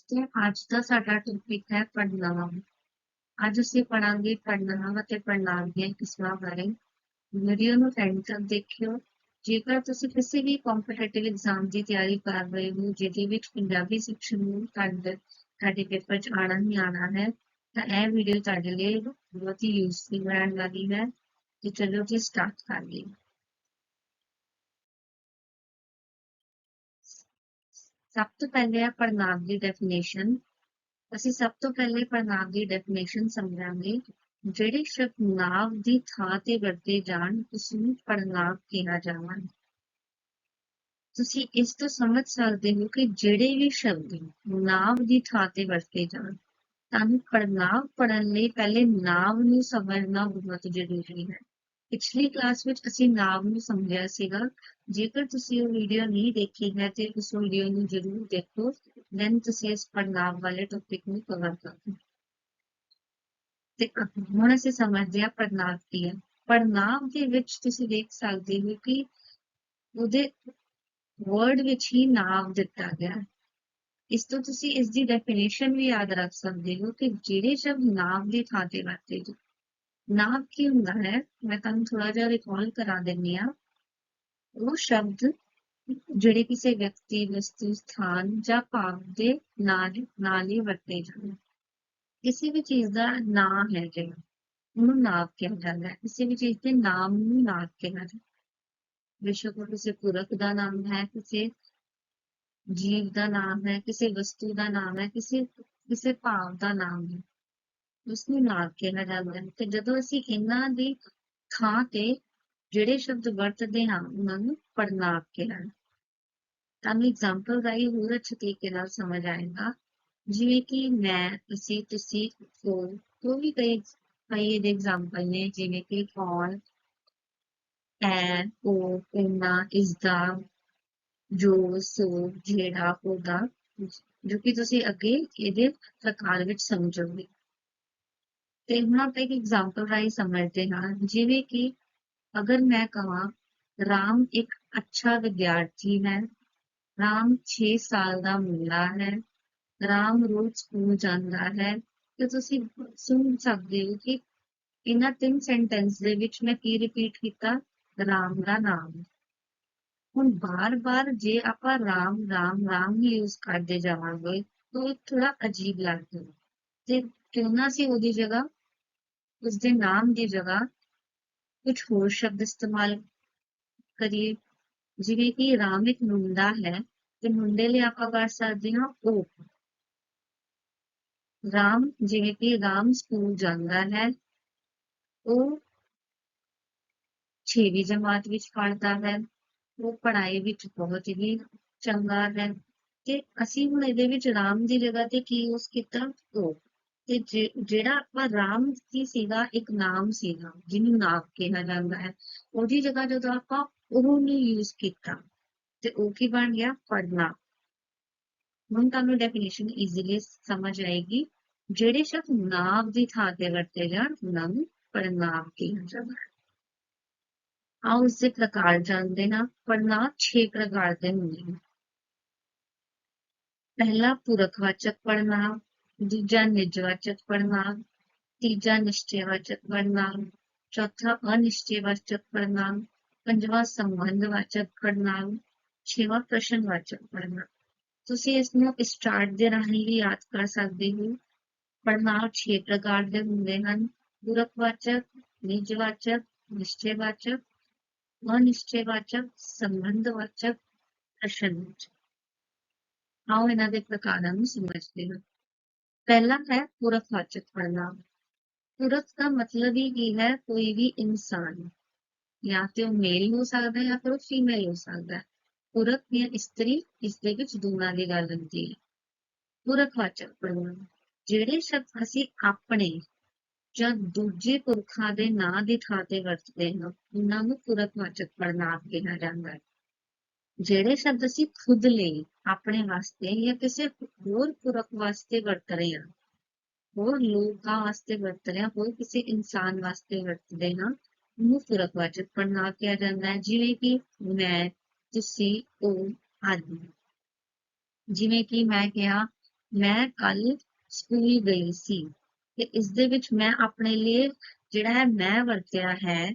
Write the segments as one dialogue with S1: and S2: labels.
S1: ਤੇ ਅੱਜ ਦਾ ਸਾਡਾ ਟੌਪਿਕ ਹੈ ਪੜ੍ਹਨਾਮ ਅੱਜ ਅਸੀਂ ਪੜਾਂਗੇ ਪੜ੍ਹਨਾਮ ਅਤੇ ਪੜ੍ਹਨਾਮ ਦੀਆਂ ਕਿਸਮਾਂ ਬਾਰੇ। ਵੀਡੀਓ ਨੂੰ ਐਂਡ ਤੱਕ ਦੇਖਿਓ। ਜੇਕਰ ਤੁਸੀਂ ਕਿਸੇ ਵੀ ਕੰਪੀਟੀਟਿਵ ਐਗਜ਼ਾਮ ਦੀ ਤਿਆਰੀ ਕਰ ਰਹੇ ਹੋ, ਜਿਹਦੇ ਵਿੱਚ ਪੰਜਾਬੀ ਸਿੱਖਣ ਨੂੰ ਤੁਹਾਡੇ ਤੁਹਾਡੇ ਪੇਪਰ 'ਚ ਆਣਾ ਹੀ ਆਣਾ ਹੈ, ਤਾਂ ਇਹ ਵੀਡੀਓ ਤੁਹਾਡੇ ਲਈ ਬਹੁਤ ਹੀ ਯੂਸਫੁਲ ਰਹਿਣ ਵਾਲੀ ਹੈ। ਤੇ ਚਲੋ ਜੀ ਸਟਾਰਟ ਕਰੀਏ ਸਭ ਤੋਂ ਪਹਿਲੇ ਹੈ ਪੜ੍ਹਨਾਮ ਦੀ ਡੈਫੀਨੇਸ਼ਨ ਅਸੀਂ ਸਭ ਤੋਂ ਪਹਿਲੇ ਪੜ੍ਹਨਾਮ ਦੀ ਡੈਫੀਨੇਸ਼ਨ ਸਮਝਾਂਗੇ। ਜਿਹੜੇ ਸ਼ਬਦ ਨਾਮ ਦੀ ਥਾਂ ਤੇ ਵਰਤੇ ਜਾਣ ਉਸ ਨੂੰ ਪੜ੍ਹਨਾਮ ਕਿਹਾ ਜਾਵਾਂ। ਤੁਸੀਂ ਇਸ ਤੋਂ ਸਮਝ ਸਕਦੇ ਹੋ ਕਿ ਜਿਹੜੇ ਵੀ ਸ਼ਬਦ ਨਾਮ ਦੀ ਥਾਂ ਤੇ ਵਰਤੇ ਜਾਣ, ਤੁਹਾਨੂੰ ਪੜ੍ਹਨਾਮ ਪੜ੍ਹਨ ਲਈ ਪਹਿਲੇ ਨਾਮ ਨੂੰ ਸਮਝਣਾ ਬਹੁਤ ਜ਼ਰੂਰੀ ਹੈ। ਪਿਛਲੀ ਕਲਾਸ ਵਿੱਚ ਅਸੀਂ ਨਾਮ ਨੂੰ ਸਮਝਿਆ ਸੀਗਾ। ਜੇਕਰ ਤੁਸੀਂ ਉਹ ਵੀਡੀਓ ਨਹੀਂ ਦੇਖੀ ਹੈ, ਤੇ ਉਸ ਵੀਡੀਓ ਨੂੰ ਜ਼ਰੂਰ ਦੇਖੋ। ਦੈਨ ਤੁਸੀਂ ਇਸ ਪੜ੍ਹਨਾਮ ਵਾਲੇ ਟੌਪਿਕ ਨੂੰ ਕਵਰ ਕਰੋ ਤੇ ਹੁਣ ਅਸੀਂ ਸਮਝਦੇ ਹਾਂ ਪੜ੍ਹਨਾਮ ਕੀ ਹੈ। ਪੜ੍ਹਨਾਮ ਦੇ ਵਿੱਚ ਤੁਸੀਂ ਦੇਖ ਸਕਦੇ ਹੋ ਕਿ ਉਹਦੇ ਵਰਡ ਵਿੱਚ ਹੀ ਨਾਮ ਦਿੱਤਾ ਗਿਆ ਇਸ ਤੋਂ ਤੁਸੀਂ ਇਸ ਦੀ ਡੈਫੀਨੇਸ਼ਨ ਵੀ ਯਾਦ ਰੱਖ ਸਕਦੇ ਹੋ ਕਿ ਜਿਹੜੇ ਸ਼ਬਦ ਨਾਮ ਦੀ ਥਾਂ ਤੇ ਵਰਤੇ ਜਾਂਦੇ ਨਾਮ ਕੀ ਹੁੰਦਾ ਹੈ ਮੈਂ ਤੁਹਾਨੂੰ ਥੋੜਾ ਜਿਹਾ ਰਿਕਾਲ ਕਰਾ ਦਿੰਨੀ ਆ ਉਹ ਸ਼ਬਦ ਜਿਹੜੇ ਕਿਸੇ ਵਿਅਕਤੀ ਵਸਤੂ ਸਥਾਨ ਜਾਂ ਭਾਵ ਦੇ ਨਾਲ ਨਾਲ ਹੀ ਵਰਤੇ ਜਾਂਦੇ ਕਿਸੇ ਵੀ ਚੀਜ਼ ਦਾ ਨਾਮ ਹੈ ਜਿਹੜਾ ਉਹਨੂੰ ਨਾਮ ਕਿਹਾ ਜਾਂਦਾ ਹੈ ਕਿਸੇ ਵੀ ਚੀਜ਼ ਦੇ ਨਾਮ ਨੂੰ ਨਾਮ ਕਿਹਾ ਜਾਂਦਾ ਬੇਸ਼ੱਕ ਕਿਸੇ ਪੁਰਖ ਦਾ ਨਾਮ ਹੈ ਕਿਸੇ ਜੀਵ ਦਾ ਨਾਮ ਹੈ ਕਿਸੇ ਵਸਤੂ ਦਾ ਨਾਮ ਹੈ ਕਿਸੇ ਕਿਸੇ ਭਾਵ ਦਾ ਨਾਮ ਹੈ ਉਸਨੂੰ ਨਾਮ ਕਿਹਾ ਜਾਂਦਾ ਹੈ ਤੇ ਜਦੋਂ ਅਸੀਂ ਇਹਨਾਂ ਦੀ ਥਾਂ ਤੇ ਜਿਹੜੇ ਸ਼ਬਦ ਵਰਤਦੇ ਹਾਂ, ਉਹਨਾਂ ਨੂੰ ਪੜਨਾਮ ਕਿਹਾ ਤੁਹਾਨੂੰ ਐਗਜ਼ਾਮਪਲ ਰਾਹੀਂ ਹੋਰ ਅੱਛੇ ਤਰੀਕੇ ਨਾਲ ਸਮਝ ਆਏਗਾ। ਜਿਵੇਂ ਕਿ ਮੈਂ ਤੁਸੀਂ ਤੁਸੀਂ ਕੋਲ ਕੋਈ ਵੀ ਕਈ ਕਈ ਇਹਦੇ ਐਗਜ਼ਾਮਪਲ ਨੇ, ਜਿਵੇਂ ਕਿ ਕੌਣ ਐ ਉਹ ਇਹਨਾਂ ਇਸ ਦਾ ਜੋ, ਸੋ, ਜਿਹੜਾ, ਉਹਦਾ, ਜੋ ਕਿ ਤੁਸੀਂ ਅੱਗੇ ਇਹਦੇ ਪ੍ਰਕਾਰ ਵਿੱਚ ਸਮਝੋਗੇ। ਤੇ ਹੁਣ ਆਪਾਂ ਇੱਕ ਐਗਜ਼ਾਮਪਲ ਰਾਹੀਂ ਸਮਝਦੇ ਹਾਂ, ਜਿਵੇਂ ਕਿ ਅਗਰ ਮੈਂ ਕਹਾਂ, ਰਾਮ ਇੱਕ ਅੱਛਾ ਵਿਦਿਆਰਥੀ ਹੈ, ਰਾਮ 6 ਸਾਲ ਦਾ ਮੁੰਡਾ ਹੈ, ਰਾਮ ਰੋਜ਼ ਸਕੂਲ ਜਾਂਦਾ ਹੈ, ਤੇ ਤੁਸੀਂ ਸੁਣ ਸਕਦੇ ਹੋ ਕਿ ਇਹਨਾਂ ਤਿੰਨ ਸੈਂਟੈਂਸ ਦੇ ਵਿੱਚ ਮੈਂ ਕੀ ਰਿਪੀਟ ਕੀਤਾ? ਰਾਮ ਦਾ ਨਾਮ। ਹੁਣ ਬਾਰ-ਬਾਰ ਜੇ ਆਪਾਂ ਰਾਮ ਰਾਮ ਰਾਮ ਹੀ ਯੂਜ਼ ਕਰਦੇ ਜਾਵਾਂਗੇ, ਤਾਂ ਇਹ ਥੋੜਾ ਅਜੀਬ ਲੱਗਦਾ। ਤੇ ਕਿਉਂ ਨਾ ਸੀ ਉਹਦੀ ਜਗ੍ਹਾ ਉਸ ਦੇ ਨਾਮ ਦੀ ਜਗ੍ਹਾ ਕੁਝ ਹੋਰ ਸ਼ਬਦ ਇਸਤੇਮਾਲ ਕਰੀਏ। ਜਿਵੇਂ ਕਿ ਰਾਮ ਇੱਕ ਮੁੰਡਾ ਹੈ ਤੇ ਮੁੰਡੇ ਲਈ ਆਪਾਂ ਕਰ ਸਕਦੇ ਹਾਂ ਉਹ। ਰਾਮ ਜਿਵੇਂ ਕਿ ਰਾਮ ਸਕੂਲ ਜਾਂਦਾ ਹੈ, ਉਹ 6ਵੀਂ ਜਮਾਤ ਵਿੱਚ ਪੜ੍ਹਦਾ ਹੈ, ਉਹ ਪੜ੍ਹਾਈ ਵਿੱਚ ਬਹੁਤ ਹੀ ਚੰਗਾ ਹੈ। ਤੇ ਅਸੀਂ ਹੁਣ ਇਹਦੇ ਵਿੱਚ ਰਾਮ ਦੀ ਜਗ੍ਹਾ ਤੇ ਕੀ ਯੂਜ਼ ਕੀਤਾ? ਉਹ। ਤੇ ਜਿਹੜਾ ਆਪਾਂ ਰਾਮ ਕੀ ਸੀਗਾ, ਇੱਕ ਨਾਮ ਸੀਗਾ, ਜਿਹਨੂੰ ਨਾਮ ਕਿਹਾ ਜਾਂਦਾ ਹੈ। ਉਹਦੀ ਜਗ੍ਹਾ ਜਦੋਂ ਆਪਾਂ ਉਹ ਨੂੰ ਯੂਜ਼ ਕੀਤਾ, ਤੇ ਉਹ ਕੀ ਬਣ ਗਿਆ? ਪੜਨਾ ਹੁਣ ਤੁਹਾਨੂੰ ਡੈਫੀਨੇਸ਼ਨ ਈਜ਼ੀਲੀ ਸਮਝ ਆਏਗੀ। ਜਿਹੜੇ ਸ਼ਬਦ ਨਾਮ ਦੀ ਥਾਂ ਤੇ ਵਰਤੇ ਜਾਣ, ਉਹਨਾਂ ਨੂੰ ਪੜਨਾਮ ਕਿਹਾ ਜਾਂਦਾ ਹੈ। ਆਓ ਇਸ ਦੇ ਪ੍ਰਕਾਰ ਜਾਣਦੇ ਹਾਂ ਪੜਨਾਮ 6 ਪ੍ਰਕਾਰ ਦੇ ਹੁੰਦੇ ਹਨ ਪਹਿਲਾ ਪੁਰਖਵਾਚਕ ਪੜਨਾਮ ਦੂਜਾ ਨਿਜਵਾਚਕ ਪੜਨਾਮ ਤੀਜਾ ਨਿਸ਼ਚੈਵਾਚਕ ਪੜਨਾਮ ਚੌਥਾ ਅਨਿਸ਼ਚੈਵਾਚਕ ਪੜਨਾਮ ਪੰਜਵਾਂ ਸੰਬੰਧਵਾਚਕ ਪੜਨਾਮ ਛੇਵਾਂ ਪ੍ਰਸ਼ਨਵਾਚਕ ਪੜਨਾਮ ਤੁਸੀਂ ਇਸ ਨੂੰ ਸਟਾਰਟ ਦੇ ਰਾਹੀਂ ਵੀ ਯਾਦ ਕਰ ਸਕਦੇ ਹੋ ਪੜਨਾਮ 6 ਪ੍ਰਕਾਰ ਦੇ ਹੁੰਦੇ ਹਨ ਪੁਰਖਵਾਚਕ ਨਿਜਵਾਚਕ ਨਿਸ਼ਚੈਵਾਚਕ ਅਨਿਸ਼ਚੈਵਾਚਕ ਸੰਬੰਧਵਾਚਕ ਪ੍ਰਸ਼ਨਵਾਚਕ ਆਓ ਇਹਨਾਂ ਦੇ ਪ੍ਰਕਾਰਾਂ ਨੂੰ ਸਮਝਦੇ ਹਾਂ ਪਹਿਲਾ ਹੈ ਪੁਰਖਵਾਚਕ ਪੜਨਾਮ ਪੁਰਖ ਦਾ ਮਤਲਬ ਹੀ ਕੀ ਹੈ? ਕੋਈ ਵੀ ਇਨਸਾਨ। ਜਾਂ ਤੇ ਉਹ ਮੇਲ ਹੋ ਸਕਦਾ ਹੈ ਜਾਂ ਫਿਰ ਉਹ ਫੀਮੇਲ ਹੋ ਸਕਦਾ ਹੈ। ਪੁਰਖ ਜਾਂ ਇਸਤਰੀ ਇਸ ਦੇ ਵਿੱਚ ਦੋਨਾਂ ਦੀ ਗੱਲ ਹੁੰਦੀ ਹੈ। ਪੁਰਖਵਾਚਕ ਪੜਨਾਮ ਜਿਹੜੇ ਸ਼ਬਦ ਅਸੀਂ ਆਪਣੇ ਜਾਂ ਦੂਜੇ ਪੁਰਖਾਂ ਦੇ ਨਾਂ ਦੀ ਥਾਂ ਤੇ ਵਰਤਦੇ ਹਾਂ, ਉਹਨਾਂ ਨੂੰ ਪੁਰਖ ਵਾਚਕ ਪੜਨਾਮ ਕਿਹਾ ਜਾਂਦਾ ਹੈ। ਜਿਹੜੇ ਸ਼ਬਦ ਅਸੀਂ ਖੁਦ ਲਈ ਆਪਣੇ ਵਾਸਤੇ ਜਾਂ ਕਿਸੇ ਹੋਰ ਪੁਰਖ ਵਾਸਤੇ ਵਰਤ ਰਹੇ ਹਾਂ, ਹੋਰ ਲੋਕਾਂ ਵਾਸਤੇ ਵਰਤ ਰਹੇ ਹਾਂ, ਹੋਰ ਕਿਸੇ ਇਨਸਾਨ ਵਾਸਤੇ ਵਰਤਦੇ ਹਾਂ, ਉਹਨੂੰ ਪੁਰਖਵਾਚਕ ਪੜਨਾਮ ਕਿਹਾ ਜਾਂਦਾ ਹੈ। ਜਿਵੇਂ ਕਿ ਮੈਂ, ਤੁਸੀਂ, ਉਹ ਆਦਿ। ਜਿਵੇਂ ਕਿ ਮੈਂ ਕਿਹਾ, ਮੈਂ ਕੱਲ ਸਕੂਲ ਗਈ ਸੀ ਤੇ ਇਸ ਦੇ ਵਿੱਚ ਮੈਂ ਆਪਣੇ ਲਈ ਜਿਹੜਾ ਹੈ, ਮੈਂ ਵਰਤਿਆ ਹੈ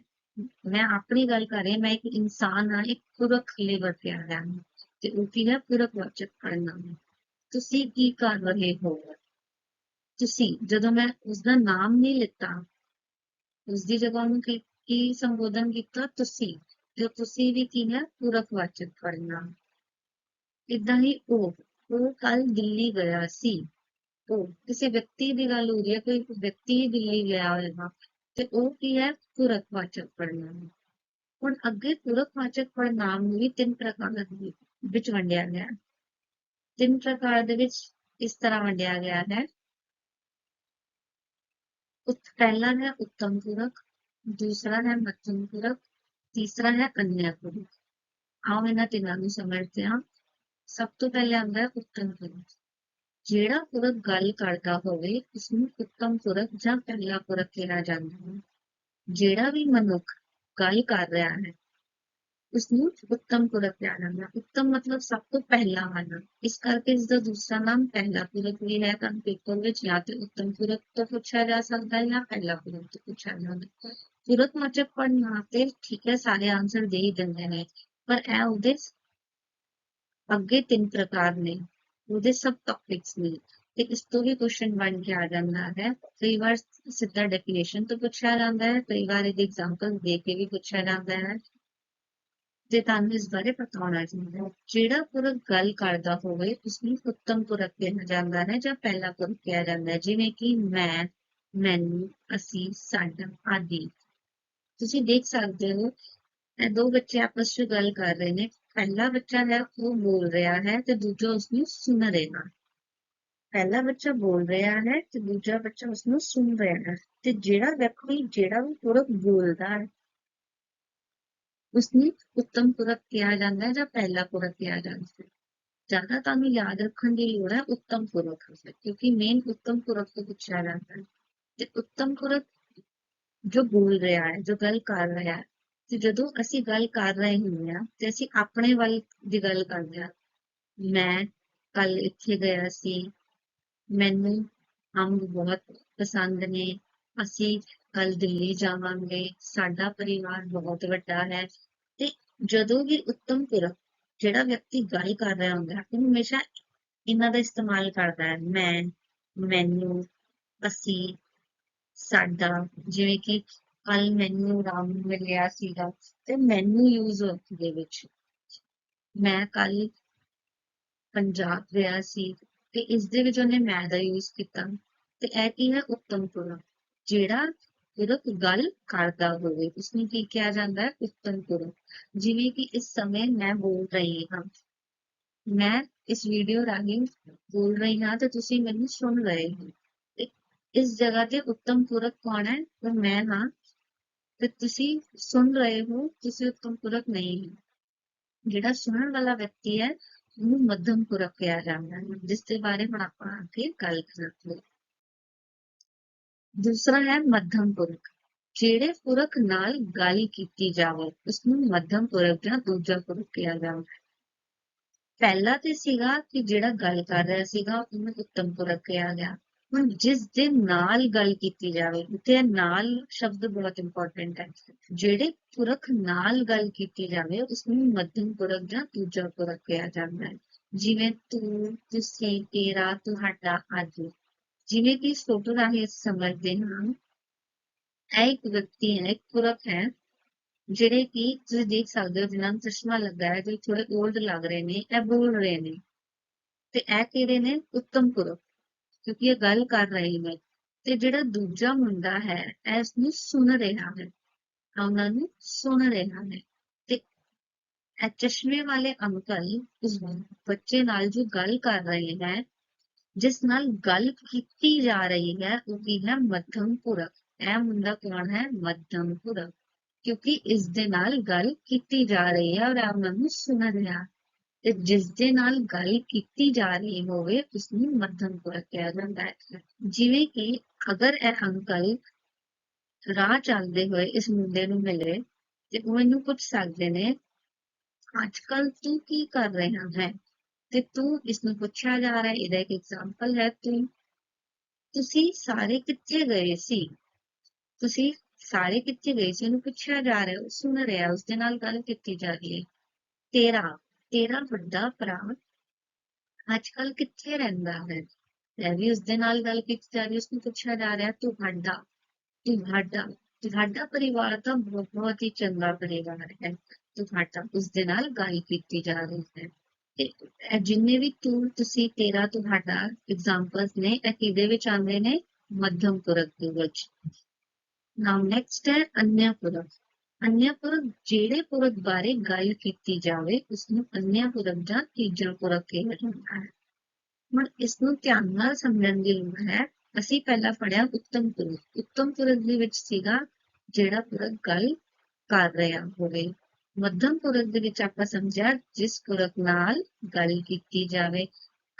S1: ਮੈਂ ਆਪਣੀ ਗੱਲ ਕਰ ਰਹੀ ਮੈਂ ਇੱਕ ਇਨਸਾਨ ਨਾਲ ਇੱਕ ਪੁਰਖ ਲਈ ਵਰਤਿਆ ਹੈ ਤੇ ਉਹ ਕੀ ਹੈ ਪੁਰਖਵਾਚਕ ਪੜ੍ਹਨਾਂਵ ਤੁਸੀਂ ਕੀ ਕਰ ਰਹੇ ਹੋ? ਤੁਸੀਂ, ਜਦੋਂ ਮੈਂ ਉਸਦਾ ਨਾਮ ਨਹੀਂ ਲਿੱਤਾ ਉਸ ਦੀ ਜਗ੍ਹਾ ਨੂੰ ਕੀ ਸੰਬੋਧਨ ਕੀਤਾ? ਤੁਸੀਂ, ਜੋ ਤੁਸੀਂ ਵੀ ਕੀ ਹੈ ਪੁਰਖਵਾਚਕ ਪੜ੍ਹਨਾਂਵ ਇਦਾਂ ਹੀ ਉਹ ਉਹ ਕੱਲ ਦਿੱਲੀ ਗਿਆ ਸੀ। ਉਹ ਕਿਸੇ ਵਿਅਕਤੀ ਦੀ ਗੱਲ ਹੋ ਰਹੀ ਹੈ, ਕੋਈ ਵਿਅਕਤੀ ਦਿੱਲੀ ਗਿਆ ਹੋਵੇਗਾ ਤੇ ਉਹ ਕੀ ਹੈ ਪੁਰਖਵਾਚਕ ਪੜ੍ਹਨਾਂਵ ਹੁਣ ਅੱਗੇ ਪੁਰਖਵਾਚਕ ਪੜ੍ਹਨਾਂਵ ਨੂੰ ਵੀ ਤਿੰਨ ਪ੍ਰਕਾਰਾਂ ਦੇ ਵਿੱਚ ਵੰਡਿਆ ਗਿਆ ਹੈ ਤਿੰਨ ਪ੍ਰਕਾਰ ਦੇ ਵਿੱਚ ਇਸ ਤਰ੍ਹਾਂ ਵੰਡਿਆ ਗਿਆ ਹੈ ਉਤ ਪਹਿਲਾ ਹੈ ਉੱਤਮ ਪੁਰਖ ਦੂਸਰਾ ਹੈ ਮੱਧਮ ਪੁਰਖ ਤੀਸਰਾ ਹੈ ਕੰਨਿਆ ਪੁਰਖ ਆਓ ਇਹਨਾਂ ਤਿੰਨਾਂ ਨੂੰ ਸਮਝਦੇ ਹਾਂ ਸਭ ਤੋਂ ਪਹਿਲੇ ਆਉਂਦਾ ਹੈ ਉੱਤਮ ਪੁਰਖ ਜਿਹੜਾ ਪੁਰਖ ਗੱਲ ਕਰਦਾ ਹੋਵੇ ਉਸਨੂੰ ਉੱਤਮ ਪੁਰਖ ਜਾਂ ਪਹਿਲਾ ਪੁਰਖ ਕਿਹਾ ਜਾਂਦਾ ਹੈ। ਜਿਹੜਾ ਵੀ ਮਨੁੱਖ ਗੱਲ ਕਰ ਰਿਹਾ ਹੈ ਉਸਨੂੰ ਉੱਤਮ ਪੁਰਖ ਕਿਹਾ ਜਾਂਦਾ ਹੈ। ਉੱਤਮ ਮਤਲਬ ਸਭ ਤੋਂ ਪਹਿਲਾ ਵਾਲਾ ਇਸ ਕਰਕੇ ਇਸ ਦਾ ਦੂਸਰਾ ਨਾਮ ਪਹਿਲਾ ਪੁਰਖ ਵੀ ਹੈ, ਤਾਂ ਪੇਪਰ ਵਿੱਚ ਜਾਂ ਤੇ ਉੱਤਮ ਪੁਰਖ ਤੋਂ ਪੁੱਛਿਆ ਜਾ ਸਕਦਾ ਹੈ ਜਾਂ ਪਹਿਲਾ ਪੁਰਖ ਤੋਂ ਪੁੱਛਿਆ ਜਾਂਦਾ ਹੈ। ਪੁਰਖ ਵਾਚਕ ਪੜ੍ਹਨਾ ਤੇ ਠੀਕ ਹੈ, ਸਾਰੇ ਆਨਸਰ ਦੇ ਹੀ ਦਿੰਦੇ ਨੇ। ਪਰ ਇਹ ਉਹਦੇ ਅੱਗੇ ਤਿੰਨ ਪ੍ਰਕਾਰ ਨੇ। ਉਹਦੇ ਸਭ ਟੌਪਿਕਸ ਨੇ ਤੇ ਇਸ ਤੋਂ ਵੀ ਕੁਐਸਚਨ ਬਣ ਕੇ ਆ ਜਾਂਦਾ ਹੈ ਕਈ ਵਾਰ ਸਿੱਧਾ ਡੈਫੀਨੇਸ਼ਨ ਤੋਂ ਪੁੱਛਿਆ ਜਾਂਦਾ ਹੈ ਕਈ ਵਾਰ ਇਹਦੇ ਐਗਜ਼ਾਮਪਲ ਦੇ ਕੇ ਵੀ ਪੁੱਛਿਆ ਜਾਂਦਾ ਹੈ ਤੇ ਤੁਹਾਨੂੰ ਇਸ ਬਾਰੇ ਪਤਾ ਹੋਣਾ ਚਾਹੀਦਾ ਹੈ ਜਿਹੜਾ ਪੁਰਖ ਗੱਲ ਕਰਦਾ ਹੋਵੇ ਉਸਨੂੰ ਉੱਤਮ ਪੁਰਖ ਕਿਹਾ ਜਾਂਦਾ ਹੈ ਜਾਂ ਪਹਿਲਾ ਪੁਰਖ ਕਿਹਾ ਜਾਂਦਾ ਹੈ ਜਿਵੇਂ ਕਿ ਮੈਂ ਮੈਨੂੰ ਅਸੀਂ ਸਾਡਾ ਆਦਿ ਤੁਸੀਂ ਦੇਖ ਸਕਦੇ ਹੋ ਇਹ ਦੋ ਬੱਚੇ ਆਪਸ ਵਿੱਚ ਗੱਲ ਕਰ ਰਹੇ ਨੇ ਪਹਿਲਾ ਬੱਚਾ ਹੈ ਉਹ ਬੋਲ ਰਿਹਾ ਹੈ ਤੇ ਦੂਜਾ ਉਸਨੂੰ ਸੁਣ ਰਿਹਾ ਹੈ। ਪਹਿਲਾ ਬੱਚਾ ਬੋਲ ਰਿਹਾ ਹੈ ਤੇ ਦੂਜਾ ਬੱਚਾ ਉਸਨੂੰ ਸੁਣ ਰਿਹਾ ਹੈ ਤੇ ਜਿਹੜਾ ਵਿਅਕਤੀ ਜਿਹੜਾ ਵੀ ਪੁਰਖ ਬੋਲਦਾ ਹੈ, ਉਸਨੂੰ ਉੱਤਮ ਪੁਰਖ ਕਿਹਾ ਜਾਂਦਾ ਹੈ ਜਾਂ ਪਹਿਲਾ ਪੁਰਖ ਕਿਹਾ ਜਾਂਦਾ ਹੈ। ਜ਼ਿਆਦਾ ਤੁਹਾਨੂੰ ਯਾਦ ਰੱਖਣ ਦੀ ਲੋੜ ਹੈ ਉੱਤਮ ਪੁਰਖ ਕਿਉਂਕਿ ਮੇਨ ਉੱਤਮ ਪੁਰਖ ਤੋਂ ਪੁੱਛਿਆ ਜਾਂਦਾ ਹੈ। ਤੇ ਉੱਤਮ ਪੁਰਖ ਜੋ ਬੋਲ ਰਿਹਾ ਹੈ, ਜੋ ਗੱਲ ਕਰ ਰਿਹਾ ਹੈ ਤੇ ਜਦੋਂ ਅਸੀਂ ਗੱਲ ਕਰ ਰਹੇ ਹੁੰਦੇ ਹਾਂ ਤੇ ਅਸੀਂ ਆਪਣੇ ਵੱਲ ਦੀ ਗੱਲ ਕਰਦੇ ਹਾਂ, ਮੈਂ ਕੱਲ ਇੱਥੇ ਗਿਆ ਸੀ, ਮੈਨੂੰ ਅੰਬ ਬਹੁਤ ਪਸੰਦ ਨੇ, ਅਸੀਂ ਕੱਲ ਦਿੱਲੀ ਜਾਵਾਂਗੇ, ਸਾਡਾ ਪਰਿਵਾਰ ਬਹੁਤ ਵੱਡਾ ਹੈ ਤੇ ਜਦੋਂ ਵੀ ਉੱਤਮ ਪੁਰਖ ਜਿਹੜਾ ਵਿਅਕਤੀ ਗੱਲ ਕਰ ਰਿਹਾ ਹੁੰਦਾ ਹੈ, ਉਹ ਹਮੇਸ਼ਾ ਇਹਨਾਂ ਦਾ ਇਸਤੇਮਾਲ ਕਰਦਾ ਹੈ, ਮੈਂ, ਮੈਨੂੰ, ਅਸੀਂ, ਸਾਡਾ, ਜਿਵੇਂ ਕਿ ਕੱਲ ਮੈਨੂੰ ਰਾਮ ਮਿਲਿਆ ਸੀਗਾ ਤੇ ਮੈਨੂੰ ਯੂਜ਼ ਦੇ ਵਿੱਚ। ਮੈਂ ਕੱਲ ਪੰਜਾਬ ਗਿਆ ਸੀ ਤੇ ਇਸ ਦੇ ਵਿੱਚ ਉਹਨੇ ਮੈਂ ਦਾ ਯੂਜ਼ ਕੀਤਾ ਤੇ ਇਹ ਕੀ ਹੈ ਉੱਤਮ ਪੁਰਖ ਜਿਹੜਾ ਪੁਰਖ ਗੱਲ ਕਰਦਾ ਹੋਵੇ, ਉਸਨੂੰ ਕੀ ਕਿਹਾ ਜਾਂਦਾ ਹੈ? ਉੱਤਮ ਪੁਰਖ ਜਿਵੇਂ ਕਿ ਇਸ ਸਮੇਂ ਮੈਂ ਬੋਲ ਰਹੀ ਹਾਂ। ਮੈਂ ਇਸ ਵੀਡੀਓ ਰਾਹੀਂ ਬੋਲ ਰਹੀ ਹਾਂ ਤੇ ਤੁਸੀਂ ਮੈਨੂੰ ਸੁਣ ਰਹੇ ਹੋ। ਇਸ ਜਗ੍ਹਾ ਤੇ ਉੱਤਮ ਪੁਰਖ ਕੌਣ ਹੈ? ਉਹ ਮੈਂ ਹਾਂ ਤੇ ਤੁਸੀਂ ਸੁਣ ਰਹੇ ਹੋ ਤੁਸੀਂ ਉੱਤਮ ਪੁਰਖ ਨਹੀਂ ਹੋ ਜਿਹੜਾ ਸੁਣਨ ਵਾਲਾ ਵਿਅਕਤੀ ਹੈ ਉਹਨੂੰ ਮੱਧਮ ਪੁਰਖ ਕਿਹਾ ਜਾਂਦਾ ਹੈ ਜਿਸ ਦੇ ਬਾਰੇ ਹੁਣ ਆਪਾਂ ਅੱਗੇ ਗੱਲ ਕਰਾਂਗੇ ਦੂਸਰਾ ਹੈ ਮੱਧਮ ਪੁਰਖ ਜਿਹੜੇ ਪੁਰਖ ਨਾਲ ਗੱਲ ਕੀਤੀ ਜਾਵੇ ਉਸਨੂੰ ਮੱਧਮ ਪੁਰਖ ਜਾਂ ਦੂਜਾ ਪੁਰਖ ਕਿਹਾ ਜਾਂਦਾ ਹੈ ਪਹਿਲਾ ਤੇ ਸੀਗਾ ਕਿ ਜਿਹੜਾ ਗੱਲ ਕਰ ਰਿਹਾ ਸੀਗਾ ਉਹਨੂੰ ਉੱਤਮ ਪੁਰਖ ਕਿਹਾ ਗਿਆ ਹੁਣ ਜਿਸ ਦੇ ਨਾਲ ਗੱਲ ਕੀਤੀ ਜਾਵੇ ਤੇ ਨਾਲ ਸ਼ਬਦ ਬਹੁਤ ਇੰਪੋਰਟੈਂਟ ਹੈ। ਜਿਹੜੇ ਪੁਰਖ ਨਾਲ ਗੱਲ ਕੀਤੀ ਜਾਵੇ, ਉਸਨੂੰ ਮੱਧਮ ਪੁਰਖ ਜਾਂ ਦੂਜਾ ਪੁਰਖ ਕਿਹਾ ਜਾਂਦਾ ਹੈ। ਜਿਵੇਂ ਤੂੰ, ਤੁਸੀਂ, ਤੇਰਾ, ਤੁਹਾਡਾ ਆਦਿ। ਜਿਵੇਂ ਕਿ ਇਸ ਫੋਟੋ ਰਾਹੀਂ ਸਮਝਦੇ ਹਾਂ, ਇਹ ਇੱਕ ਵਿਅਕਤੀ ਹੈ, ਇੱਕ ਪੁਰਖ ਹੈ, ਜਿਹੜੇ ਕਿ ਤੁਸੀਂ ਦੇਖ ਸਕਦੇ ਹੋ, ਜਿਨ੍ਹਾਂ ਨੂੰ ਚਸ਼ਮਾ ਲੱਗਾ ਹੈ, ਜੋ ਥੋੜੇ 올ਡ ਲੱਗ ਰਹੇ ਨੇ, ਇਹ ਬੋਲ ਰਹੇ ਨੇ। ਤੇ ਇਹ ਕਿਹੜੇ ਨੇ? ਉੱਤਮ ਪੁਰਖ। ਕਿਉਂਕਿ ਇਹ ਗੱਲ ਕਰ ਰਹੇ ਨੇ ਤੇ ਜਿਹੜਾ ਦੂਜਾ ਮੁੰਡਾ ਹੈ ਇਸ ਨੂੰ ਸੁਣ ਰਿਹਾ ਹੈ। ਉਹਨਾਂ ਨੂੰ ਸੁਣ ਰਿਹਾ ਹੈ। ਤੇ ਇਹ ਚਸ਼ਮੇ ਵਾਲੇ ਅੰਕਲ ਉਸ ਬੱਚੇ ਨਾਲ ਜੋ ਗੱਲ ਕਰ ਰਹੇ ਹੈ, ਜਿਸ ਨਾਲ ਗੱਲ ਕੀਤੀ ਜਾ ਰਹੀ ਹੈ, ਉਹ ਕੀ ਹੈ ਮੱਧਮ ਪੁਰਖ ਇਹ ਮੁੰਡਾ ਕੌਣ ਹੈ? ਮੱਧਮ ਪੁਰਖ ਕਿਉਂਕਿ ਇਸ ਦੇ ਨਾਲ ਗੱਲ ਕੀਤੀ ਜਾ ਰਹੀ ਹੈ ਔਰ ਇਹ ਉਹਨਾਂ ਨੂੰ ਸੁਣ ਰਿਹਾ। ਤੇ ਜਿਸ ਦੇ ਨਾਲ ਗੱਲ ਕੀਤੀ ਜਾ ਰਹੀ ਹੋਵੇ ਉਸ ਨੂੰ ਮੱਧਮ ਪੁਰਖ ਕਿਹਾ ਜਾਂਦਾ ਹੈ। ਜਿਵੇਂ ਕਿ ਅਗਰ ਇਹ ਅੰਕਲ ਰਾਹ ਚੱਲਦੇ ਹੋਏ ਇਸ ਮੁੰਡੇ ਨੂੰ ਮਿਲੇ ਤੇ ਉਹ ਇਹਨੂੰ ਪੁੱਛ ਸਕਦੇ ਨੇ ਅੱਜ ਕੱਲ ਤੂੰ ਕੀ ਕਰ ਰਿਹਾ ਹੈ? ਤੇ ਤੂੰ ਇਸ ਨੂੰ ਪੁੱਛਿਆ ਜਾ ਰਿਹਾ, ਇਹਦਾ ਇੱਕ ਐਗਜ਼ਾਮਪਲ ਹੈ ਤੂੰ। ਤੁਸੀਂ ਸਾਰੇ ਕਿੱਥੇ ਗਏ ਸੀ? ਤੁਸੀਂ ਸਾਰੇ ਕਿੱਥੇ ਗਏ ਸੀ? ਉਹਨੂੰ ਪੁੱਛਿਆ ਜਾ ਰਿਹਾ, ਸੁਣ ਰਿਹਾ ਉਸ ਦੇ ਨਾਲ ਗੱਲ ਕੀਤੀ ਜਾ ਰਹੀ ਹੈ। ਤੇਰਾ ਤੇਰਾ ਵੱਡਾ ਭਰਾ ਅੱਜ ਕੱਲ ਕਿੱਥੇ ਰਹਿੰਦਾ ਹੈ? ਇਹ ਉਸ ਦੇ ਨਾਲ ਗੱਲ ਕੀਤੀ ਜਾ ਰਹੀ ਹੈ ਉਸਨੂੰ ਪੁੱਛਿਆ ਜਾ ਰਿਹਾ, ਤੁਹਾਡਾ ਤੁਹਾਡਾ ਤੁਹਾਡਾ ਪਰਿਵਾਰ ਤਾਂ ਬਹੁਤ ਹੀ ਚੰਗਾ ਪਰਿਵਾਰ ਹੈ। ਤੁਹਾਡਾ ਉਸ ਦੇ ਨਾਲ ਗੱਲ ਕੀਤੀ ਜਾ ਰਹੀ ਹੈ। ਤੇ ਜਿੰਨੇ ਵੀ ਤੂੰ, ਤੁਸੀਂ, ਤੇਰਾ, ਤੁਹਾਡਾ ਐਗਜ਼ਾਮਪਲਸ ਨੇ, ਇਹ ਕਿਹਦੇ ਵਿੱਚ ਆਉਂਦੇ ਨੇ? ਮੱਧਮ ਪੁਰਖ ਦੇ ਵਿੱਚ। ਨਾਮ ਨੈਕਸਟ ਹੈ, ਅਨਿਆ ਪੁਰਖ। ਅਨਿਆ ਪੁਰਖ ਜਿਹੜੇ ਪੁਰਖ ਬਾਰੇ ਗੱਲ ਕੀਤੀ ਜਾਵੇ ਉਸ ਨੂੰ ਅਨਿਆ ਪੁਰਖ ਜਾਂ ਤੀਜਾ ਪੁਰਖ ਕਿਹਾ ਜਾਂਦਾ ਹੈ। ਹੁਣ ਇਸ ਨੂੰ ਧਿਆਨ ਨਾਲ ਸਮਝਣ ਦੀ ਲੋੜ ਹੈ। ਅਸੀਂ ਪਹਿਲਾਂ ਪੜਿਆ ਉੱਤਮ ਪੁਰਖ। ਉੱਤਮ ਪੁਰਖ ਦੇ ਵਿੱਚ ਸੀਗਾ ਜਿਹੜਾ ਪੁਰਖ ਗੱਲ ਕਰ ਰਿਹਾ ਹੋਵੇ। ਮੱਧਮ ਪੁਰਖ ਦੇ ਵਿੱਚ ਆਪਾਂ ਸਮਝਿਆ ਜਿਸ ਪੁਰਖ ਨਾਲ ਗੱਲ ਕੀਤੀ ਜਾਵੇ।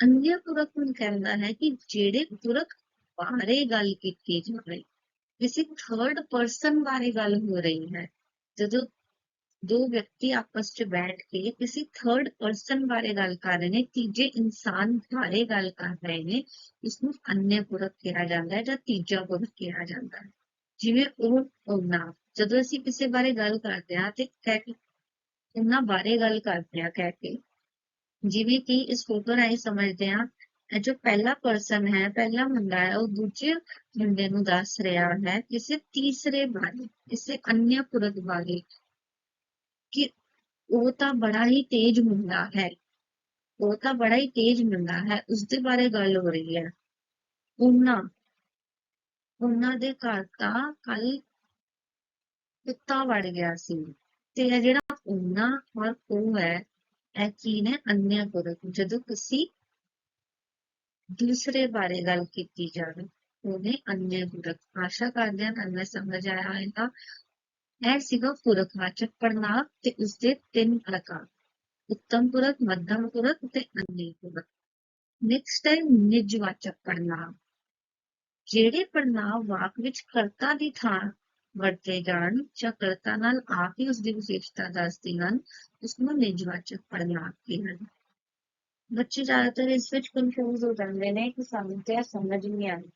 S1: ਅਨਿਆ ਪੁਰਖ ਨੂੰ ਕਹਿੰਦਾ ਹੈ ਕਿ ਜਿਹੜੇ ਪੁਰਖ ਬਾਰੇ ਗੱਲ ਕੀਤੀ ਜਾਵੇ। ਕਿਸੇ ਥਰਡ ਪਰਸਨ ਬਾਰੇ ਗੱਲ ਹੋ ਰਹੀ ਹੈ। ਜਦੋਂ ਦੋ ਵਿਅਕਤੀ ਆਪਸ 'ਚ ਬੈਠ ਕੇ ਕਿਸੇ ਥਰਡ ਪਰਸਨ ਬਾਰੇ ਗੱਲ ਕਰ ਰਹੇ ਨੇ ਤੀਜੇ ਇਨਸਾਨ ਬਾਰੇ ਗੱਲ ਕਰ ਰਹੇ ਨੇ ਇਸ ਨੂੰ ਅਨਿਆ ਪੁਰਖ ਕਿਹਾ ਜਾਂਦਾ ਹੈ ਜਾਂ ਤੀਜਾ ਪੁਰਖ ਕਿਹਾ ਜਾਂਦਾ ਹੈ ਜਿਵੇਂ ਉਹ ਉਹਨਾਂ ਜਦੋਂ ਅਸੀਂ ਕਿਸੇ ਬਾਰੇ ਗੱਲ ਕਰਦੇ ਹਾਂ ਤੇ ਕਹਿ ਕੇ ਉਹਨਾਂ ਬਾਰੇ ਗੱਲ ਕਰਦੇ ਹਾਂ ਕਹਿ ਕੇ ਜਿਵੇਂ ਕਿ ਇਸ ਫੋਟੋ ਰਾਹੀਂ ਸਮਝਦੇ ਹਾਂ ਇਹ ਜੋ ਪਹਿਲਾ ਪਰਸਨ ਹੈ, ਪਹਿਲਾ ਮੁੰਡਾ ਹੈ, ਉਹ ਦੂਜੇ ਮੁੰਡੇ ਨੂੰ ਦੱਸ ਰਿਹਾ ਹੈ ਕਿਸੇ ਤੀਸਰੇ ਬਾਰੇ ਕਿਸੇ ਅਨਿਆ ਪੁਰਖ ਬਾਰੇ ਕਿ ਉਹ ਤਾਂ ਬੜਾ ਹੀ ਤੇਜ਼ ਮੁੰਡਾ ਹੈ। ਉਹ ਤਾਂ ਬੜਾ ਹੀ ਤੇਜ਼ ਮੁੰਡਾ ਹੈ ਉਸ ਬਾਰੇ ਗੱਲ ਹੋ ਰਹੀ ਹੈ। ਉਹਨਾਂ ਉਹਨਾਂ ਦੇ ਘਰ ਤਾਂ ਕੱਲ ਕੁੱਤਾ ਵੜ ਗਿਆ ਸੀ ਤੇ ਇਹ ਜਿਹੜਾ ਉਹਨਾਂ ਔਰ ਉਹ ਹੈ, ਇਹ ਕੀ ਨੇ? ਅਨਿਆ ਪੁਰਖ। ਜਦੋਂ ਕਿਸੇ ਦੂਸਰੇ ਬਾਰੇ ਗੱਲ ਕੀਤੀ ਜਾਵੇ, ਉਹਨੇ ਅਨਿਆ ਪੁਰਖ। ਆਸ਼ਾ ਕਰਦੇ ਹਾਂ ਤੁਹਾਨੂੰ ਸਮਝ ਆਇਆ ਹੋਵੇਗਾ ਇਹ ਸੀਗਾ ਪੁਰਖਵਾਚਕ ਪੜਨਾਮ ਤੇ ਉਸਦੇ ਤਿੰਨ ਪ੍ਰਕਾਰ ਉੱਤਮ ਪੁਰਖ, ਮੱਧਮ ਪੁਰਖ ਤੇ ਅਨਿਆ ਪੁਰਖ। ਨੈਕਸਟ ਹੈ ਨਿਜਵਾਚਕ ਪੜਨਾਮ ਜਿਹੜੇ ਪੜਨਾਮ ਵਾਕ ਵਿੱਚ ਕਰਤਾ ਦੀ ਥਾਂ ਵਰਤੇ ਜਾਣ ਜਾਂ ਕਰਤਾ ਨਾਲ ਆਪ ਹੀ ਉਸ ਦੀ ਵਿਸ਼ੇਸ਼ਤਾ ਦੱਸਦੇ ਹਨ ਉਸ ਨੂੰ ਨਿਜਵਾਚਕ ਪੜਨਾਮ ਕਹਿੰਦੇ ਹਨ ਬੱਚੇ ਜ਼ਿਆਦਾਤਰ ਇਸ ਵਿੱਚ ਕਨਫਿਊਜ਼ ਹੋ ਜਾਂਦੇ ਨੇ ਕਿ ਸਾਨੂੰ ਤੇ ਸਮਝ ਨਹੀਂ ਆਉਂਦੀ।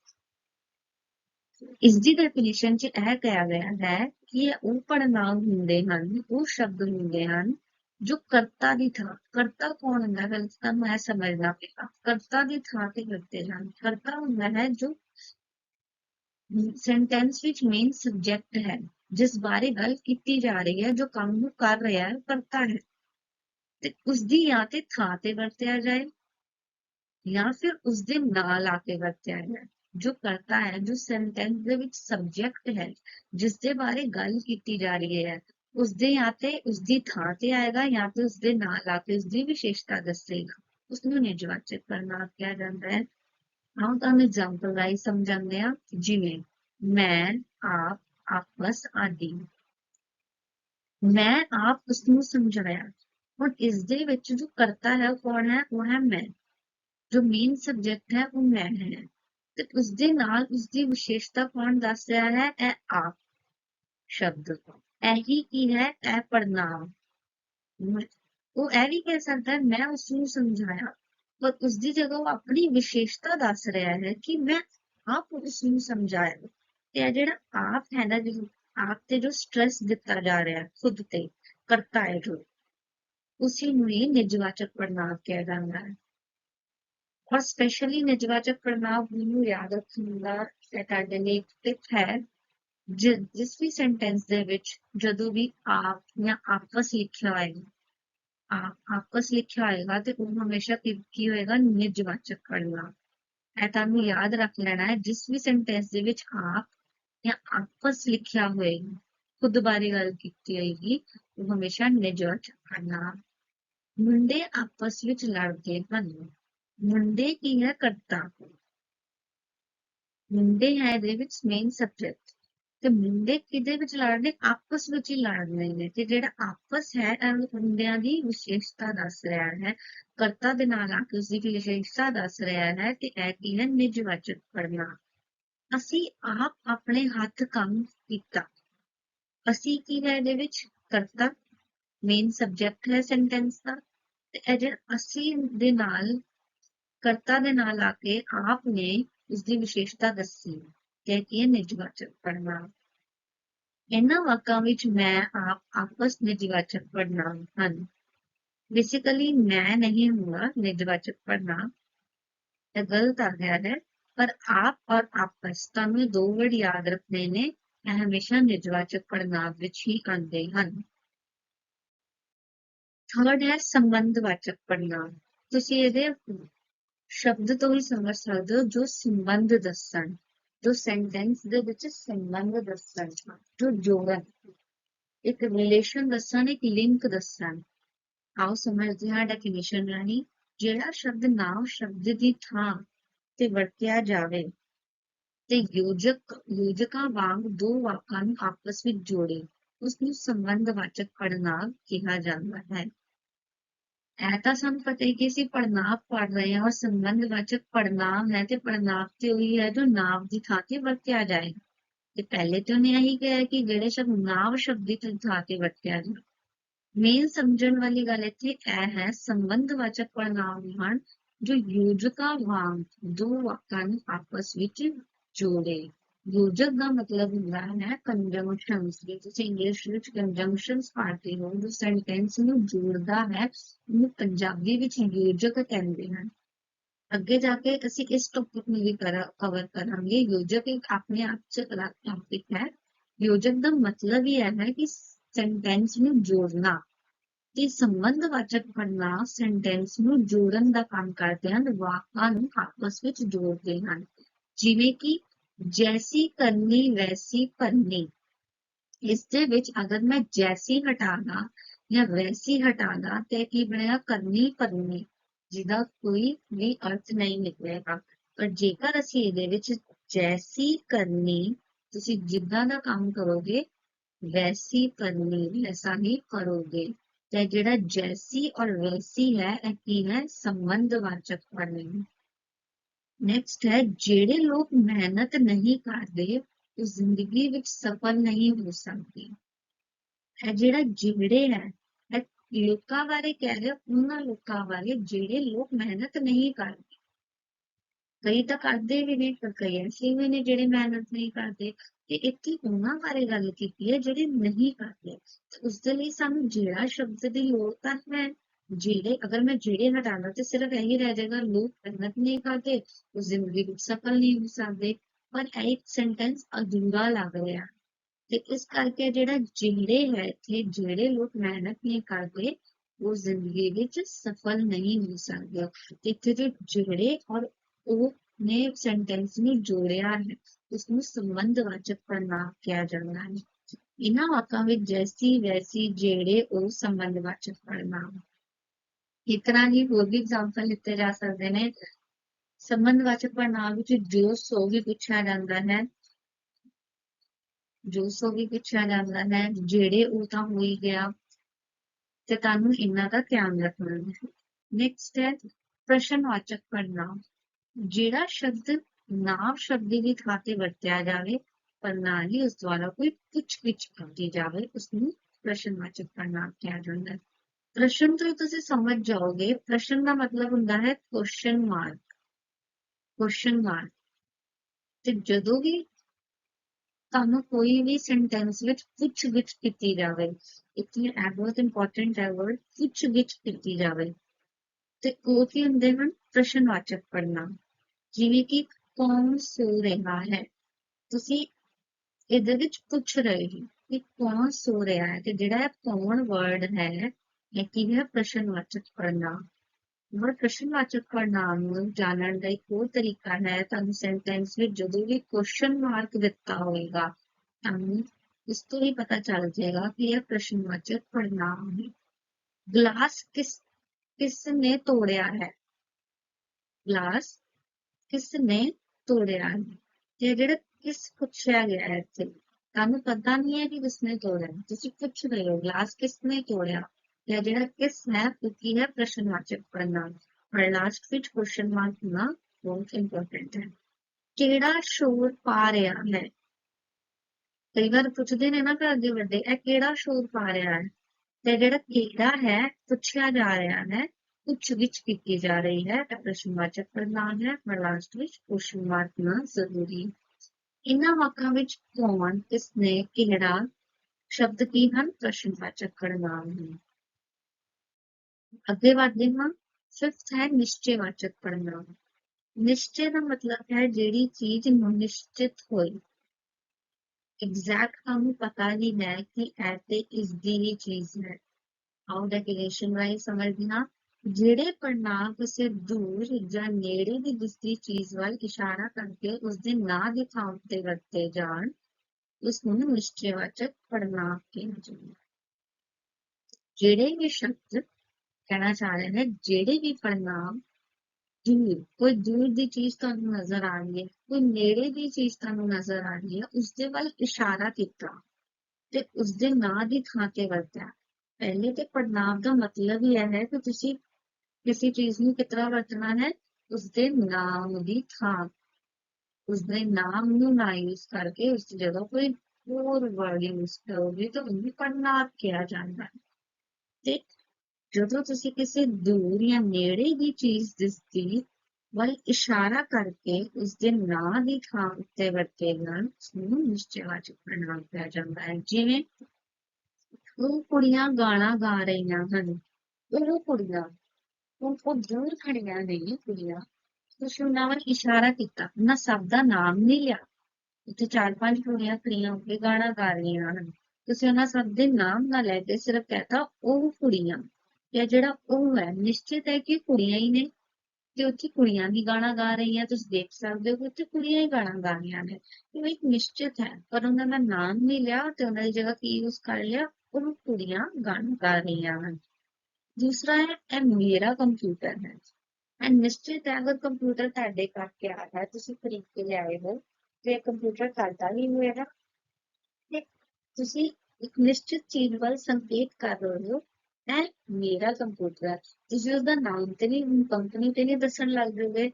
S1: ਇਸ ਦੀ ਡੈਫੀਨੇਸ਼ਨ 'ਚ ਇਹ ਕਿਹਾ ਗਿਆ ਹੈ ਕਿ ਇਹ ਉਹ ਪੜਨਾਮ ਹੁੰਦੇ ਹਨ, ਉਹ ਸ਼ਬਦ ਹੁੰਦੇ ਹਨ ਜੋ ਕਰਤਾ ਦੀ ਥਾਂ, ਕਰਤਾ ਕੌਣ ਹੁੰਦਾ ਹੈ? ਪਹਿਲਾਂ ਇਹ ਸਮਝਣਾ ਪਏਗਾ ਕਰਤਾ ਦੀ ਥਾਂ ਤੇ ਵਰਤੇ ਹਨ ਕਰਤਾ ਹੁੰਦਾ ਹੈ ਜੋ ਸੈਂਟੈਂਸ ਵਿੱਚ ਮੇਨ ਸਬਜੈਕਟ ਹੈ, ਜਿਸ ਬਾਰੇ ਗੱਲ ਕੀਤੀ ਜਾ ਰਹੀ ਹੈ, ਜੋ ਕੰਮ ਨੂੰ ਕਰ ਰਿਹਾ ਹੈ, ਕਰਤਾ ਹੈ। ਤੇ ਉਸ ਦੀ ਜਾਂ ਤੇ ਥਾਂ ਤੇ ਵਰਤਿਆ ਜਾਏ ਜਾਂ ਫਿਰ ਉਸ ਦੇ ਨਾਲ ਆ ਕੇ ਵਰਤਿਆ ਜਾਏ ਜੋ ਕਰਤਾ ਹੈ ਜੋ ਸੈਂਟੈਂਸ ਦੇ ਵਿੱਚ ਸਬਜੈਕਟ ਹੈ ਜਿਸ ਦੇ ਬਾਰੇ ਗੱਲ ਕੀਤੀ ਜਾ ਰਹੀ ਹੈ ਉਸ ਦੇ ਜਾਂ ਤੇ ਉਸ ਦੀ ਥਾਂ ਤੇ ਆਏਗਾ ਜਾਂ ਫਿਰ ਉਸ ਦੇ ਨਾਲ ਆ ਕੇ ਉਸ ਦੀ ਵਿਸ਼ੇਸ਼ਤਾ ਦੱਸੇਗਾ ਉਸ ਨੂੰ ਨਿਜਵਾਚਕ ਪੜਨਾਮ ਕਿਹਾ ਜਾਂਦਾ ਹੈ ਆਉਂ ਤੁਹਾਨੂੰ ਐਗਜ਼ਾਮਪਲ ਰਾਈ ਸਮਝਾਉਂਦੇ ਆ ਜਿਵੇਂ ਮੈਂ ਆਪ ਆਪਸ ਆਦਿ ਮੈਂ ਆਪ ਉਸ ਨੂੰ ਸਮਝਾਇਆ ਹੁਣ ਇਸ ਦੇ ਵਿੱਚ ਜੋ ਕਰਤਾ ਹੈ, ਉਹ ਕੌਣ ਹੈ? ਉਹ ਹੈ ਮੈਂ। ਜੋ ਮੇਨ ਸਬਜੈਕਟ ਹੈ, ਉਹ ਮੈਂ ਹੈ। ਤੇ ਉਸ ਦੇ ਨਾਲ ਉਸ ਦੀ ਵਿਸ਼ੇਸ਼ਤਾ ਕੌਣ ਦੱਸ ਰਿਹਾ ਹੈ? ਇਹ ਆਪ ਸ਼ਬਦ ਇਹੀ ਕੀ ਹੈ? ਇਹ ਪੜਨਾਮ ਉਹ ਇਹ ਵੀ ਕਹਿ ਸਕਦਾ ਮੈਂ ਉਸ ਨੂੰ ਸਮਝਾਇਆ। ਪਰ ਉਸ ਦੀ ਜਗ੍ਹਾ ਉਹ ਆਪਣੀ ਵਿਸ਼ੇਸ਼ਤਾ ਦੱਸ ਰਿਹਾ ਹੈ ਕਿ ਮੈਂ ਆਪ ਉਸ ਨੂੰ ਸਮਝਾਇਆ, ਤੇ ਇਹ ਜਿਹੜਾ ਆਪ ਹੈ ਨਾ ਜੋ ਆਪ ਤੇ ਜੋ ਸਟ੍ਰੈਸ ਦਿੱਤਾ ਜਾ ਰਿਹਾ ਖੁਦ ਤੇ, ਕਰਤਾ ਹੈ ਜੋ। ਉਸੇ ਨੂੰ ਹੀ ਨਿਜਵਾਚਕ ਪੜਨਾਮ ਕਿਹਾ ਜਾਂਦਾ ਹੈ ਔਰ ਸਪੈਸ਼ਲੀ ਨਿਜਵਾਚਕ ਪੜਨਾਮ ਨੂੰ ਯਾਦ ਰੱਖਣ ਦਾ ਤੁਹਾਡੇ ਲਈ ਟਿਪ ਹੈ ਜਿਸ ਵੀ ਸੈਂਟੈਂਸ ਦੇ ਵਿੱਚ ਜਦੋਂ ਵੀ ਆਪ ਜਾਂ ਆਪਸ ਲਿਖਿਆ ਹੋਏਗਾ ਆਪਸ ਲਿਖਿਆ ਹੋਏਗਾ ਤੇ ਉਹ ਹਮੇਸ਼ਾ ਕੀ ਕੀ ਹੋਏਗਾ ਨਿਜਵਾਚਕ ਪੜਨਾਮ ਇਹ ਤੁਹਾਨੂੰ ਯਾਦ ਰੱਖ ਲੈਣਾ ਹੈ ਜਿਸ ਵੀ ਸੈਂਟੈਂਸ ਦੇ ਵਿੱਚ ਆਪ ਜਾਂ ਆਪਸ ਲਿਖਿਆ ਹੋਏਗਾ ਖੁਦ ਬਾਰੇ ਗੱਲ ਕੀਤੀ ਹੋਏਗੀ ਉਹ ਹਮੇਸ਼ਾ ਨਿਜਵਾਚਕ ਪੜਨਾਮ ਮੁੰਡੇ ਆਪਸ ਵਿੱਚ ਲੜਦੇ ਹਨ। ਮੁੰਡੇ ਕੀ ਹੈ? ਕਰਤਾ। ਮੁੰਡੇ ਹੈ ਇਹਦੇ ਵਿੱਚ ਮੇਨ ਸਬਜੈਕਟ ਤੇ ਮੁੰਡੇ ਕਿਹਦੇ ਵਿੱਚ ਲੜ ਆਪਸ ਵਿੱਚ ਹੀ ਲੜ ਰਹੇ ਨੇ। ਤੇ ਜਿਹੜਾ ਆਪਸ ਹੈ ਮੁੰਡਿਆਂ ਦੀ ਵਿਸ਼ੇਸ਼ਤਾ ਦੱਸ ਰਿਹਾ ਹੈ। ਕਰਤਾ ਦੇ ਨਾਲ ਆ ਕੇ ਉਸਦੀ ਵਿਸ਼ੇਸ਼ਤਾ ਦੱਸ ਰਿਹਾ ਹੈ ਤੇ ਇਹ ਕੀ ਹੈ? ਨਿਜਵਾਚਕ ਪੜਨਾਮ ਅਸੀਂ ਆਪ ਆਪਣੇ ਹੱਥ ਕੰਮ ਕੀਤਾ। ਅਸੀਂ ਕੀ ਹੈ ਇਹਦੇ ਵਿੱਚ? ਕਰਤਾ। ਮੇਨ ਸਬਜੈਕਟ ਹੈ ਸੈਂਟੈਂਸ ਦਾ। ਤੇ ਇਹ ਜਿਹੜਾ ਅਸੀਂ ਦੇ ਨਾਲ, ਕਰਤਾ ਦੇ ਨਾਲ ਆ ਕੇ ਆਪ ਨੇ ਇਸ ਦੀ ਵਿਸ਼ੇਸ਼ਤਾ ਦੱਸੀ। ਕਿ ਕੀ ਹੈ ਨਿਜਵਾਚਕ ਪੜਨਾਮ ਇਹਨਾਂ ਵਾਕਾਂ ਵਿੱਚ ਮੈਂ ਆਪ ਆਪਸ ਨਿਜਵਾਚਕ ਪੜਨਾਮ ਹਨ। ਬੇਸਿਕਲੀ ਮੈਂ ਨਹੀਂ ਹੂੰਗਾ ਨਿਜਵਾਚਕ ਪੜਨਾਮ ਇਹ ਗਲਤ ਆ ਗਿਆ ਹੈ, ਪਰ ਆਪ ਔਰ ਆਪਸ ਤੁਹਾਨੂੰ ਦੋ ਵਰਡ ਯਾਦ ਰੱਖਣੇ ਨੇ। ਇਹ ਹਮੇਸ਼ਾ ਨਿਰਵਾਚਕ ਪੜਨਾਮ ਵਿੱਚ ਹੀ ਆਉਂਦੇ ਹਨ। ਥਰਡ ਹੈ ਸੰਬੰਧਵਾਚਕ ਪੜਨਾਮ ਤੁਸੀਂ ਇਹਦੇ ਸ਼ਬਦ ਤੋਂ ਵੀ ਸਮਝ ਸਕਦੇ ਹੋ, ਜੋ ਸੰਬੰਧ ਦੱਸਣ, ਜੋ ਸੈਂਟੈਂਸ ਦੇ ਵਿੱਚ ਸੰਬੰਧ ਦੱਸਣ, ਜੋ ਜੋੜਨ। ਇੱਕ ਰਿਲੇਸ਼ਨ ਦੱਸਣ, ਇੱਕ ਲਿੰਕ ਦੱਸਣ। ਆਓ ਸਮਝਦੇ ਹਾਂ ਡੈਫੀਨੇਸ਼ਨ ਰਾਹੀਂ, ਜਿਹੜਾ ਸ਼ਬਦ ਨਾਮ, ਸ਼ਬਦ ਦੀ ਥਾਂ ਤੇ ਵਰਤਿਆ ਜਾਵੇ ਤੇ ਯੋਜਕ, ਯੋਜਕਾਂ ਵਾਂਗ ਦੋ ਵਾਕਾਂ ਨੂੰ ਆਪਸ ਵਿੱਚ ਜੋੜੇ ਉਸ ਨੂੰ ਸੰਬੰਧਵਾਚਕ ਪੜਨਾਮ ਕਿਹਾ ਜਾਂਦਾ ਹੈ। ਇਹ ਤਾਂ ਸਾਨੂੰ ਪਤਾ ਹੀ ਕਿ ਅਸੀਂ ਪੜਨਾਵ ਪੜ ਰਹੇ ਹਾਂ ਔਰ ਸੰਬੰਧਵਾਚਕ ਪੜਨਾਮ ਹੈ ਤੇ ਪੜਨਾਮ ਤੇ ਉਹੀ ਹੈ ਜੋ ਨਾਮ ਦੀ ਥਾਂ ਤੇ ਵਰਤਿਆ ਜਾਏ। ਤੇ ਪਹਿਲੇ ਤੇ ਉਹਨੇ ਇਹੀ ਕਿਹਾ ਕਿ ਜਿਹੜੇ ਸ਼ਬਦ ਨਾਮ ਸ਼ਬਦ ਦੀ ਥਾਂ ਤੇ ਵਰਤਿਆ ਜਾਏ। ਮੇਨ ਸਮਝਣ ਵਾਲੀ ਗੱਲ ਇੱਥੇ ਇਹ ਹੈ, ਸੰਬੰਧਵਾਚਕ ਪੜਨਾਮ ਹਨ ਜੋ ਯੋਜਕਾਂ ਵਾਂਗ ਦੋ ਵਾਕਾਂ ਨੂੰ ਆਪਸ ਵਿੱਚ ਜੋੜੇ। ਯੋਜਕ ਦਾ ਮਤਲਬ ਹੁੰਦਾ ਹੈ ਕੰਜੰਕਸ਼ਨਸ ਜੇ ਤੁਸੀਂ ਇੰਗਲਿਸ਼ ਵਿੱਚ ਕੰਜੰਕਸ਼ਨਸ ਪੜ੍ਹਦੇ ਹੋ ਜੋ ਸੈਂਟੈਂਸ ਨੂੰ ਜੋੜਦਾ ਹੈ, ਉਹਨੂੰ ਪੰਜਾਬੀ ਵਿੱਚ ਯੋਜਕ ਕਹਿੰਦੇ ਹਨ। ਅੱਗੇ ਜਾ ਕੇ ਅਸੀਂ ਇਸ ਟੌਪਿਕ ਨੂੰ ਵੀ ਕਵਰ ਕਰਾਂਗੇ। ਯੋਜਕ ਇੱਕ ਆਪਣੇ ਆਪ ਚ ਟੌਪਿਕ ਹੈ। ਯੋਜਕ ਦਾ ਮਤਲਬ ਹੀ ਹੈ ਕਿ ਸੈਂਟੈਂਸ ਨੂੰ ਜੋੜਨਾ। ਤੇ ਸੰਬੰਧਵਾਚਕ ਪੜਨਾਮ ਸੈਂਟੈਂਸ ਨੂੰ ਜੋੜਨ ਦਾ ਕੰਮ ਕਰਦੇ ਹਨ, ਵਾਕਾਂ ਨੂੰ ਆਪਸ ਵਿੱਚ ਜੋੜਦੇ ਹਨ। ਜਿਵੇਂ ਕਿ ਜੈਸੀ ਕਰਨੀ ਵੈਸੀ ਭਰਨੀ ਇਸ ਦੇ ਵਿੱਚ ਅਗਰ ਮੈਂ ਜੈਸੀ ਹਟਾਣਾ ਜਾਂ ਵੈਸੀ ਹਟਾਣਾ ਤੇ ਕੀ ਬਣੇਗਾ ਕਰਨੀ ਭਰਨੀ ਜਿਹਦਾ ਕੋਈ ਵੀ ਅਰਥ ਨਹੀਂ ਨਿਕਲੇਗਾ ਪਰ ਜੇਕਰ ਅਸੀਂ ਇਹਦੇ ਵਿੱਚ ਜੈਸੀ ਕਰਨੀ ਤੁਸੀਂ ਜਿੱਦਾਂ ਦਾ ਕੰਮ ਕਰੋਗੇ ਵੈਸੀ ਕਰਨੀ ਐਸਾ ਹੀ ਕਰੋਗੇ ਤੇ ਜਿਹੜਾ ਜੈਸੀ ਔਰ ਵੈਸੀ ਹੈ ਇਹ ਕੀ ਹੈ ਸੰਬੰਧਵਾਚਕ ਪੜ੍ਹਨੀ ਨੈਕਸਟ ਹੈ, ਜਿਹੜੇ ਲੋਕ ਮਿਹਨਤ ਨਹੀਂ ਕਰਦੇ, ਉਹ ਜ਼ਿੰਦਗੀ ਵਿੱਚ ਸਫਲ ਨਹੀਂ ਹੋ ਸਕਦੇ। ਇਹ ਜਿਹੜਾ ਜਿਹੜੇ ਹੈ ਲੋਕਾਂ ਬਾਰੇ ਕਹਿ ਰਿਹਾ, ਉਹਨਾਂ ਲੋਕਾਂ ਬਾਰੇ ਜਿਹੜੇ ਲੋਕ ਮਿਹਨਤ ਨਹੀਂ ਕਰਦੇ। ਕਈ ਤਾਂ ਕਰਦੇ ਵੀ ਨੇ, ਪਰ ਕਈ ਐਸੇ ਵੀ ਨੇ ਜਿਹੜੇ ਮਿਹਨਤ ਨਹੀਂ ਕਰਦੇ। ਤੇ ਇੱਥੇ ਉਹਨਾਂ ਬਾਰੇ ਗੱਲ ਕੀਤੀ ਹੈ, ਜਿਹੜੇ ਨਹੀਂ ਕਰਦੇ। ਉਸ ਦੇ ਲਈ ਸਾਨੂੰ ਜਿਹੜਾ ਸ਼ਬਦ ਦੀ ਲੋੜ ਤਾਂ ਹੈ ਜਿਹੜੇ ਅਗਰ ਮੈਂ ਜਿਹੜੇ ਹਟਾਣਾ ਤੇ ਸਿਰਫ ਇਹੀ ਰਹਿ ਜਾਏਗਾ, ਲੋਕ ਮਿਹਨਤ ਨਹੀਂ ਕਰਦੇ ਉਹ ਜ਼ਿੰਦਗੀ ਵਿੱਚ ਸਫਲ ਨਹੀਂ ਹੋ ਸਕਦੇ। ਪਰ ਇਹ ਸੈਂਟੈਂਸ ਅਧੂਰਾ ਲੱਗ ਰਿਹਾ। ਤੇ ਇਸ ਕਰਕੇ ਜਿਹੜਾ ਜਿਹੜੇ ਹੈ, ਇੱਥੇ ਜਿਹੜੇ ਲੋਕ ਮਿਹਨਤ ਨਹੀਂ ਕਰਦੇ, ਉਹ ਜ਼ਿੰਦਗੀ ਵਿੱਚ ਸਫਲ ਨਹੀਂ ਹੋ ਸਕਦੇ। ਇੱਥੇ ਜੋ ਜਿਹੜੇ ਔਰ ਉਹ ਨੇ ਸੈਂਟੈਂਸ ਨੂੰ ਜੋੜਿਆ ਹੈ ਉਸ ਨੂੰ ਸੰਬੰਧਵਾਚਕ ਪੜਨਾਮ ਕਿਹਾ ਜਾਂਦਾ ਹੈ। ਇਹਨਾਂ ਵਾਕਾਂ ਵਿੱਚ ਜੈਸੀ ਵੈਸੀ ਜਿਹੜੇ ਉਹ ਸੰਬੰਧਵਾਚਕ ਪੜਨਾਮ ਇਸ ਤਰ੍ਹਾਂ ਹੀ ਹੋਰ ਵੀ ਐਗਜ਼ਾਮਪਲ ਲਿੱਤੇ ਜਾ ਸਕਦੇ ਨੇ। ਸੰਬੰਧਵਾਚਕ ਪੜਨਾਮ ਵਿੱਚ ਜੋ ਸੋ ਵੀ ਪੁੱਛਿਆ ਜਾਂਦਾ ਹੈ, ਜੋ ਸੋ ਵੀ ਪੁੱਛਿਆ ਜਾਂਦਾ ਹੈ, ਜਿਹੜੇ ਉਹ ਤਾਂ ਹੋ ਹੀ ਗਿਆ, ਤੇ ਤੁਹਾਨੂੰ ਇਹਨਾਂ ਦਾ ਧਿਆਨ ਰੱਖਣਾ ਹੈ। ਨੈਕਸਟ ਹੈ, ਪ੍ਰਸ਼ਨਵਾਚਕ ਪੜਨਾਮ ਜਿਹੜਾ ਸ਼ਬਦ ਨਾਮ ਸ਼ਬਦ ਦੀ ਥਾਂ ਤੇ ਵਰਤਿਆ ਜਾਵੇ, ਪਰ ਨਾਲ ਹੀ ਉਸ ਦੁਆਰਾ ਕੋਈ ਪੁੱਛ ਗਿੱਛ ਕੀਤੀ ਜਾਵੇ ਉਸ ਨੂੰ ਪ੍ਰਸ਼ਨਵਾਚਕ ਪੜਨਾਮ ਕਿਹਾ ਜਾਂਦਾ ਹੈ। ਪ੍ਰਸ਼ਨ ਤੋਂ ਤੁਸੀਂ ਸਮਝ ਜਾਓਗੇ। ਪ੍ਰਸ਼ਨ ਦਾ ਮਤਲਬ ਹੁੰਦਾ ਹੈ ਕੁਐਸਚਨ ਮਾਰਕ ਕੁਐਸਚਨ ਮਾਰਕ ਤੇ ਜਦੋਂ ਵੀ ਤੁਹਾਨੂੰ ਕੋਈ ਵੀ ਸੈਂਟੈਂਸ ਵਿੱਚ ਪੁੱਛ ਗਿੱਛ ਕੀਤੀ ਜਾਵੇ ਇੱਥੇ ਇਹ ਬਹੁਤ ਇੰਪੋਰਟੈਂਟ ਹੈ ਵਰਡ ਪੁੱਛ ਗਿੱਛ ਕੀਤੀ ਜਾਵੇ, ਤੇ ਉਹ ਕੀ ਹੁੰਦੇ ਹਨ? ਪ੍ਰਸ਼ਨਵਾਚਕ ਪੜਨਾਮ ਜਿਵੇਂ ਕਿ ਕੌਣ ਸੋ ਰਿਹਾ ਹੈ? ਤੁਸੀਂ ਇਹਦੇ ਵਿੱਚ ਪੁੱਛ ਰਹੇ ਹੋ ਕਿ ਕੌਣ ਸੋ ਰਿਹਾ ਹੈ? ਤੇ ਜਿਹੜਾ ਇਹ ਕੌਣ ਵਰਡ ਹੈ ਇਹ ਕੀ ਹੈ ਪ੍ਰਸ਼ਨਵਾਚਕ ਪੜਨਾਮ ਵਰ ਪ੍ਰਸ਼ਨਵਾਚਕ ਪੜਨਾਮ ਨੂੰ ਜਾਣਨ ਦਾ ਇੱਕ ਹੋਰ ਤਰੀਕਾ ਹੈ ਤੁਹਾਨੂੰ ਸੈਂਟੈਂਸ ਵਿੱਚ ਜਦੋਂ ਵੀ ਕੁਐਸਚਨ ਮਾਰਕ ਦਿੱਤਾ ਹੋਵੇਗਾ ਤੁਹਾਨੂੰ ਇਸ ਤੋਂ ਹੀ ਪਤਾ ਚੱਲ ਜਾਏਗਾ ਕਿ ਇਹ ਪ੍ਰਸ਼ਨਵਾਚਕ ਪੜਨਾਮ ਹੈ ਗਲਾਸ ਕਿਸ ਕਿਸ ਨੇ ਤੋੜਿਆ ਹੈ ਗਲਾਸ ਕਿਸ ਨੇ ਤੋੜਿਆ ਹੈ ਤੇ ਜਿਹੜਾ ਕਿਸ ਪੁੱਛਿਆ ਗਿਆ ਹੈ ਇੱਥੇ ਤੁਹਾਨੂੰ ਪਤਾ ਨਹੀਂ ਹੈ ਕਿ ਕਿਸਨੇ ਤੋੜਿਆ ਤੁਸੀਂ ਪੁੱਛ ਰਹੇ ਹੋ ਗਲਾਸ ਕਿਸ ਨੇ ਤੋੜਿਆ ਤੇ ਜਿਹੜਾ ਕਿਸ ਹੈ ਉਹ ਕੀ ਹੈ ਪ੍ਰਸ਼ਨਵਾਚਕ ਪੜਨਾਮ ਪਰ ਲਾਸਟ ਵਿੱਚ ਕੁਐਸਚਨ ਮਾਰਕ ਹੋਣਾ ਬਹੁਤ ਇੰਪੋਰਟੈਂਟ ਹੈ ਕਿਹੜਾ ਸ਼ੋਰ ਪਾ ਰਿਹਾ ਹੈ ਕਈ ਵਾਰ ਪੁੱਛਦੇ ਨੇ ਨਾ ਘਰ ਦੇ ਵੱਡੇ ਇਹ ਕਿਹੜਾ ਸ਼ੋਰ ਪਾ ਰਿਹਾ ਹੈ ਤੇ ਜਿਹੜਾ ਕਿਹੜਾ ਹੈ ਪੁੱਛਿਆ ਜਾ ਰਿਹਾ ਹੈ ਪੁੱਛ ਵਿੱਚ ਕੀਤੀ ਜਾ ਰਹੀ ਹੈ ਤਾਂ ਪ੍ਰਸ਼ਨਵਾਚਕ ਪੜਨਾਮ ਹੈ ਪਰ ਲਾਸਟ ਵਿੱਚ ਕੁਐਸਚਨ ਮਾਰਕ ਹੋਣਾ ਜ਼ਰੂਰੀ ਇਹਨਾਂ ਵਾਕਾਂ ਵਿੱਚ ਕੌਣ ਕਿਸ ਨੇ ਕਿਹੜਾ ਸ਼ਬਦ ਕੀ ਹਨ ਪ੍ਰਸ਼ਨਵਾਚਕ ਪੜਨਾਮ ਹਨ ਅੱਗੇ ਵਧਦੇ ਹਾਂ ਫਿਫਥ ਹੈ ਨਿਸ਼ਚੈਵਾਚਕ ਪੜਨਾਮ ਨਿਸ਼ਚੈ ਦਾ ਮਤਲਬ ਹੈ ਜਿਹੜੀ ਚੀਜ਼ ਨਿਸ਼ਚਿਤ ਹੋਈ। ਐਗਜ਼ੈਕਟ ਸਾਨੂੰ ਪਤਾ ਹੀ ਹੈ ਕਿ ਇਹ ਤੇ ਇਸ ਦੀ ਹੀ ਚੀਜ਼ ਹੈ। ਆਉ ਡੈਕਲੇਸ਼ਨ ਰਾਈ ਸਮਝਦੇ ਹਾਂ। ਜਿਹੜੇ ਪੜਨਾਮ ਕਿਸੇ ਦੂਰ ਜਾਂ ਨੇੜੇ ਦੀ ਦਿਸਦੀ ਚੀਜ਼ ਵੱਲ ਇਸ਼ਾਰਾ ਕਰਕੇ ਉਸ ਦੇ ਨਾਂ ਦੀ ਥਾਂ ਤੇ ਵਰਤੇ ਜਾਣ ਉਸ ਨੂੰ ਨਿਸ਼ਚੈਵਾਚਕ ਪੜਨਾਮ ਕਿਹਾ ਜਾਂਦਾ ਜਿਹੜੇ ਵੀ ਸ਼ਬਦ ਕਹਿਣਾ ਚਾਹ ਰਹੇ ਨੇ, ਜਿਹੜੇ ਵੀ ਪੜਨਾਮ ਦੂਰ ਕੋਈ ਦੂਰ ਦੀ ਚੀਜ਼ ਤੁਹਾਨੂੰ ਨਜ਼ਰ ਆ ਰਹੀ ਹੈ, ਕੋਈ ਨੇੜੇ ਦੀ ਚੀਜ਼ ਤੁਹਾਨੂੰ ਨਜ਼ਰ ਆ ਰਹੀ ਹੈ ਉਸ ਦੇ ਵੱਲ ਇਸ਼ਾਰਾ ਕੀਤਾ ਤੇ ਉਸ ਦੇ ਨਾਂ ਦੀ ਥਾਂ ਤੇ ਵਰਤਿਆ। ਪਹਿਲੇ ਤੇ ਪੜਨਾਮ ਦਾ ਮਤਲਬ ਹੀ ਹੈ ਕਿ ਤੁਸੀਂ ਕਿਸੇ ਚੀਜ਼ ਨੂੰ ਕਿਤਨਾ ਵਰਤਣਾ ਹੈ ਉਸ ਦੇ ਨਾਮ ਦੀ ਥਾਂ। ਉਸ ਦੇ ਨਾਮ ਨੂੰ ਨਾ ਯੂਜ਼ ਕਰਕੇ ਉਸ ਦੀ ਜਗ੍ਹਾ ਕੋਈ ਹੋਰ ਵਰਡ ਯੂਜ਼ ਕਰੋਗੇ ਤਾਂ ਉਹਨੂੰ ਪੜਨਾਮ ਕਿਹਾ ਜਾਂਦਾ ਹੈ। ਤੇ ਜਦੋਂ ਤੁਸੀਂ ਕਿਸੇ ਦੂਰ ਜਾਂ ਨੇੜੇ ਦੀ ਚੀਜ਼ ਦਿਸਦੀ, ਵੱਲ ਇਸ਼ਾਰਾ ਕਰਕੇ ਉਸ ਦੇ ਨਾਂ ਦੀ ਥਾਂ ਉੱਤੇ ਵਰਤੇ ਜਾਣ ਉਸਨੂੰ ਨਿਸ਼ਚੈਵਾਚਕ ਪੜਨਾਮ ਕਿਹਾ ਜਾਂਦਾ ਹੈ। ਜਿਵੇਂ, ਉਹ ਕੁੜੀਆਂ ਗਾਣਾ ਗਾ ਰਹੀਆਂ ਹਨ, ਉਹ ਕੁੜੀਆਂ, ਉਹ ਉਹ ਦੂਰ ਖੜੀਆਂ ਨਹੀਂ ਕੁੜੀਆਂ, ਤੁਸੀਂ ਉਹਨਾਂ ਵੱਲ ਇਸ਼ਾਰਾ ਕੀਤਾ, ਉਹਨਾਂ ਸਭ ਦਾ ਨਾਮ ਨਹੀਂ ਲਿਆ। ਉੱਥੇ ਚਾਰ ਪੰਜ ਕੁੜੀਆਂ ਖੜੀਆਂ ਹੋ ਕੇ ਗਾਣਾ ਗਾ ਰਹੀਆਂ ਹਨ, ਤੁਸੀਂ ਉਹਨਾਂ ਸਭ ਦੇ ਨਾਮ ਨਾ ਲੈ ਕੇ ਸਿਰਫ ਕਹਤਾ, ਉਹ ਕੁੜੀਆਂ। ਜਾਂ ਜਿਹੜਾ ਉਹ ਹੈ, ਨਿਸ਼ਚਿਤ ਹੈ ਕਿ ਕੁੜੀਆਂ ਹੀ ਨੇ, ਤੇ ਉੱਥੇ ਕੁੜੀਆਂ ਵੀ ਗਾਣਾ ਗਾ ਰਹੀਆਂ, ਤੁਸੀਂ ਦੇਖ ਸਕਦੇ ਹੋ ਉੱਥੇ ਕੁੜੀਆਂ ਹੀ ਗਾਣਾ ਗਾ ਰਹੀਆਂ ਨੇ। ਇਹ ਇੱਕ ਨਿਸ਼ਚਿਤ ਹੈ, ਪਰ ਉਹਨਾਂ ਦਾ ਨਾਮ ਨਹੀਂ ਲਿਆ ਤੇ ਉਹਨਾਂ ਦੀ ਜਗ੍ਹਾ ਕੀ ਯੂਜ਼ ਕਰ ਲਿਆ? ਉਹ ਕੁੜੀਆਂ ਗਾਣਾ ਗਾ ਰਹੀਆਂ ਹਨ। ਦੂਸਰਾ ਹੈ, ਇਹ ਮੇਰਾ ਕੰਪਿਊਟਰ ਹੈ ਇਹ ਨਿਸ਼ਚਿਤ ਹੈ, ਅਗਰ ਕੰਪਿਊਟਰ ਤੁਹਾਡੇ ਕਰਕੇ ਆ ਰਿਹਾ ਤੁਸੀਂ ਖਰੀਦ ਕੇ ਲਿਆਏ ਹੋ, ਤੇ ਕੰਪਿਊਟਰ ਤੁਹਾਡਾ ਹੀ ਹੋਏਗਾ। ਤੇ ਤੁਸੀਂ ਇੱਕ ਨਿਸ਼ਚਿਤ ਚੀਜ਼ ਵੱਲ ਸੰਕੇਤ ਕਰ ਰਹੇ ਹੋ ਇਹ ਮੇਰਾ ਕੰਪਿਊਟਰ ਹੈ ਤੁਸੀਂ ਉਸਦਾ ਨਾਮ ਤੇ ਨਹੀਂ ਕੰਪਨੀ ਤੇ ਨਹੀਂ ਦੱਸਣ ਲੱਗ ਜਾਓਗੇ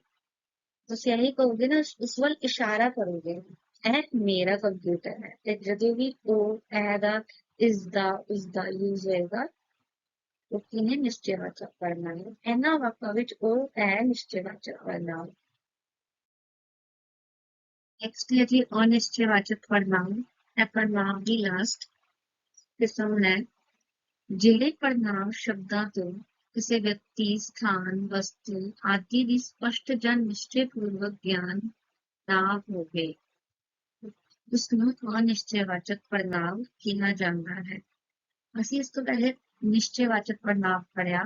S1: ਤੁਸੀਂ ਇਹ ਕਹੋਗੇ ਨਾ ਉਸ ਵੱਲ ਇਸ਼ਾਰਾ ਕਰੋਗੇ ਇਹ ਮੇਰਾ ਕੰਪਿਊਟਰ ਹੈ ਤੇ ਜਦੋਂ ਵੀ ਉਹ ਇਹ ਦਾ ਇਸ ਦਾ ਉਸ ਦਾ ਯੂਜ਼ ਹੋਏਗਾ ਉਹ ਕਿਨੇ ਨਿਸ਼ਚੈਵਾਚਕ ਪੜਨਾ ਹੈ ਇਹਨਾਂ ਵਾਕਾਂ ਵਿੱਚ ਉਹ ਹੈ ਨਿਸ਼ਚੈਵਾਚਕ ਪੜਨਾ ਨੈਕਸਟ ਹੈ ਜੀ ਅਨਿਸ਼ਚੈਵਾਚਕ ਪੜਨਾਮ ਇਹ ਪੜਨਾਮ ਦੀ ਲਾਸਟ ਕਿਸਮ ਹੈ ਜਿਹੜੇ ਪੜਨਾਮ ਸ਼ਬਦਾਂ ਤੋਂ ਕਿਸੇ ਵਿਅਕਤੀ, ਸਥਾਨ, ਵਸਤੂ ਆਦਿ ਦੀ ਸਪਸ਼ਟ ਜਾਂ ਨਿਸ਼ਚੈ ਪੂਰਵਕ ਗਿਆਨ ਨਾ ਹੋਵੇ ਉਸ ਨੂੰ ਅਨਿਸ਼ਚੈਵਾਚਕ ਪੜਨਾਮ ਕਿਹਾ ਜਾਂਦਾ ਹੈ। ਅਸੀਂ ਇਸ ਤੋਂ ਪਹਿਲੇ ਨਿਸ਼ਚੈਵਾਚਕ ਪੜਨਾਮ ਪੜਿਆ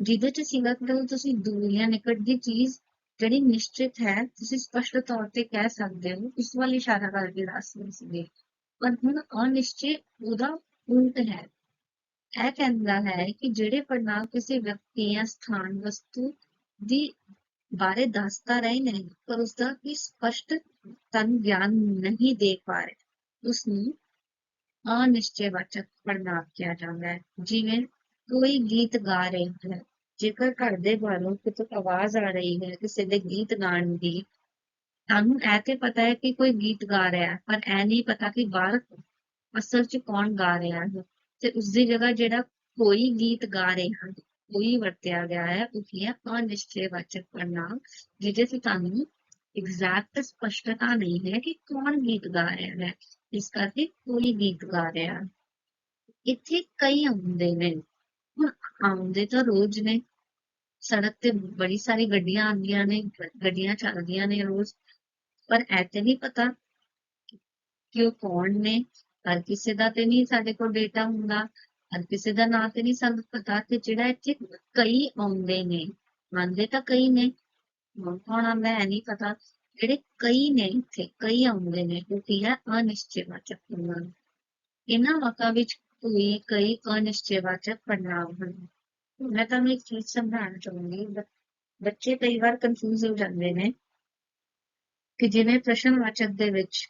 S1: ਜਿਹਦੇ ਚ ਸੀਗਾ ਕਿ ਜਦੋਂ ਤੁਸੀਂ ਦੂਰ ਜਾਂ ਨਿਕਟ ਦੀ ਚੀਜ਼ ਜਿਹੜੀ ਨਿਸ਼ਚਿਤ ਹੈ, ਤੁਸੀਂ ਸਪਸ਼ਟ ਤੌਰ ਤੇ ਕਹਿ ਸਕਦੇ ਹੋ ਇਸ ਵੱਲ ਇਸ਼ਾਰਾ ਕਰਕੇ ਦੱਸ ਰਹੇ ਸੀਗੇ। ਪਰ ਹੁਣ ਅਨਿਸ਼ਚੈ ਉਹਦਾ ਉਲਟ ਹੈ। ਇਹ ਕਹਿੰਦਾ ਹੈ ਕਿ ਜਿਹੜੇ ਪੜਨਾਮ ਕਿਸੇ ਵਿਅਕਤੀ ਜਾਂ ਸਥਾਨ ਵਸਤੂ ਦੀ ਬਾਰੇ ਦੱਸਦਾ ਰਹੇ ਨਹੀਂ, ਪਰ ਉਸਦਾ ਕੀ ਸਪਸ਼ਟ ਤਨ ਗਿਆਨ ਨਹੀਂ ਦੇ ਪਾ ਰਹੇ। ਉਸ ਨੂੰ ਅਨਿਸ਼ਚੈਵਾਚਕ ਪੜਨਾਮ ਕਿਹਾ ਜਾਂਦਾ ਹੈ। ਜਿਵੇਂ ਕੋਈ ਗੀਤ ਗਾ ਰਿਹਾ ਹੈ, ਜੇਕਰ ਘਰ ਦੇ ਬਾਹਰੋਂ ਕਿਤੇ ਆਵਾਜ਼ ਆ ਰਹੀ ਹੈ, ਕਿਸੇ ਦੇ ਗੀਤ ਗਾਣ ਦੀ ਸਾਨੂੰ ਇਹ ਤੇ ਪਤਾ ਹੈ ਕਿ ਕੋਈ ਗੀਤ ਗਾ ਰਿਹਾ ਹੈ, ਪਰ ਇਹ ਨਹੀਂ ਪਤਾ ਕਿ ਬਾਹਰ ਅਸਲ 'ਚ ਕੌਣ ਗਾ ਰਿਹਾ ਹੈ। ਤੇ ਉਸਦੀ ਜਗ੍ਹਾ ਜਿਹੜਾ ਕੋਈ ਗੀਤ ਗਾ ਰਹੇ ਹਨ, ਕੋਈ ਵਰਤਿਆ ਗਿਆ ਹੈ ਉਹ ਅਨਿਸ਼ਚੈਵਾਚਕ ਪੜਨਾਮ ਜਿਹਦੇ ਤੇ ਤੁਹਾਨੂੰ ਐਗਜ਼ੈਕਟ ਸਪਸ਼ਟਤਾ ਨਹੀਂ ਹੈ ਕਿ ਕੌਣ ਗੀਤ ਗਾ ਰਿਹਾ ਹੈ, ਇਸ ਕਰਕੇ ਕੋਈ ਗੀਤ ਗਾ ਰਿਹਾ ਇੱਥੇ ਕਈ ਆਉਂਦੇ ਨੇ, ਹੁਣ ਆਉਂਦੇ ਤਾਂ ਰੋਜ਼ ਨੇ, ਸੜਕ ਤੇ ਬੜੀ ਸਾਰੀ ਗੱਡੀਆਂ ਆਉਂਦੀਆਂ ਨੇ, ਗੱਡੀਆਂ ਚੱਲਦੀਆਂ ਨੇ ਰੋਜ਼, ਪਰ ਇਹ ਨਹੀਂ ਪਤਾ ਕਿ ਉਹ ਕੌਣ ਨੇ ਹਰ ਕਿਸੇ ਦਾ ਤੇ ਨਹੀਂ ਸਾਡੇ ਕੋਲ ਡੇਟਾ ਹੁੰਦਾ ਹਰ ਕਿਸੇ ਦਾ ਨਾਂ ਤੇ ਨਹੀਂ ਸਾਨੂੰ ਪਤਾ ਤੇ ਜਿਹੜਾ ਇੱਥੇ ਕਈ ਆਉਂਦੇ ਨੇ, ਮੰਨਦੇ ਤਾਂ ਕਈ ਨੇ, ਹੁਣ ਕੌਣ ਨਹੀਂ ਪਤਾ, ਜਿਹੜੇ ਕਈ ਨੇ ਇੱਥੇ, ਕਈ ਆਉਂਦੇ ਨੇ, ਉਹ ਹੈ ਅਨਿਸ਼ਚੈਵਾਚਕ ਪੜਨਾਮ ਇਹਨਾਂ ਵਾਕਾਂ ਵਿੱਚ ਕੋਈ, ਕਈ ਅਨਿਸ਼ਚੈਵਾਚਕ ਪੜਨਾਮ ਹਨ। ਮੈਂ ਤੁਹਾਨੂੰ ਇੱਕ ਚੀਜ਼ ਸਮਝਾਉਣਾ ਚਾਹੁੰਦੀ ਬੱਚੇ ਕਈ ਵਾਰ ਕੰਫਿਊਜ਼ ਹੋ ਜਾਂਦੇ ਨੇ, ਕਿ ਜਿਵੇਂ ਪ੍ਰਸ਼ਨਵਾਚਕ ਦੇ ਵਿੱਚ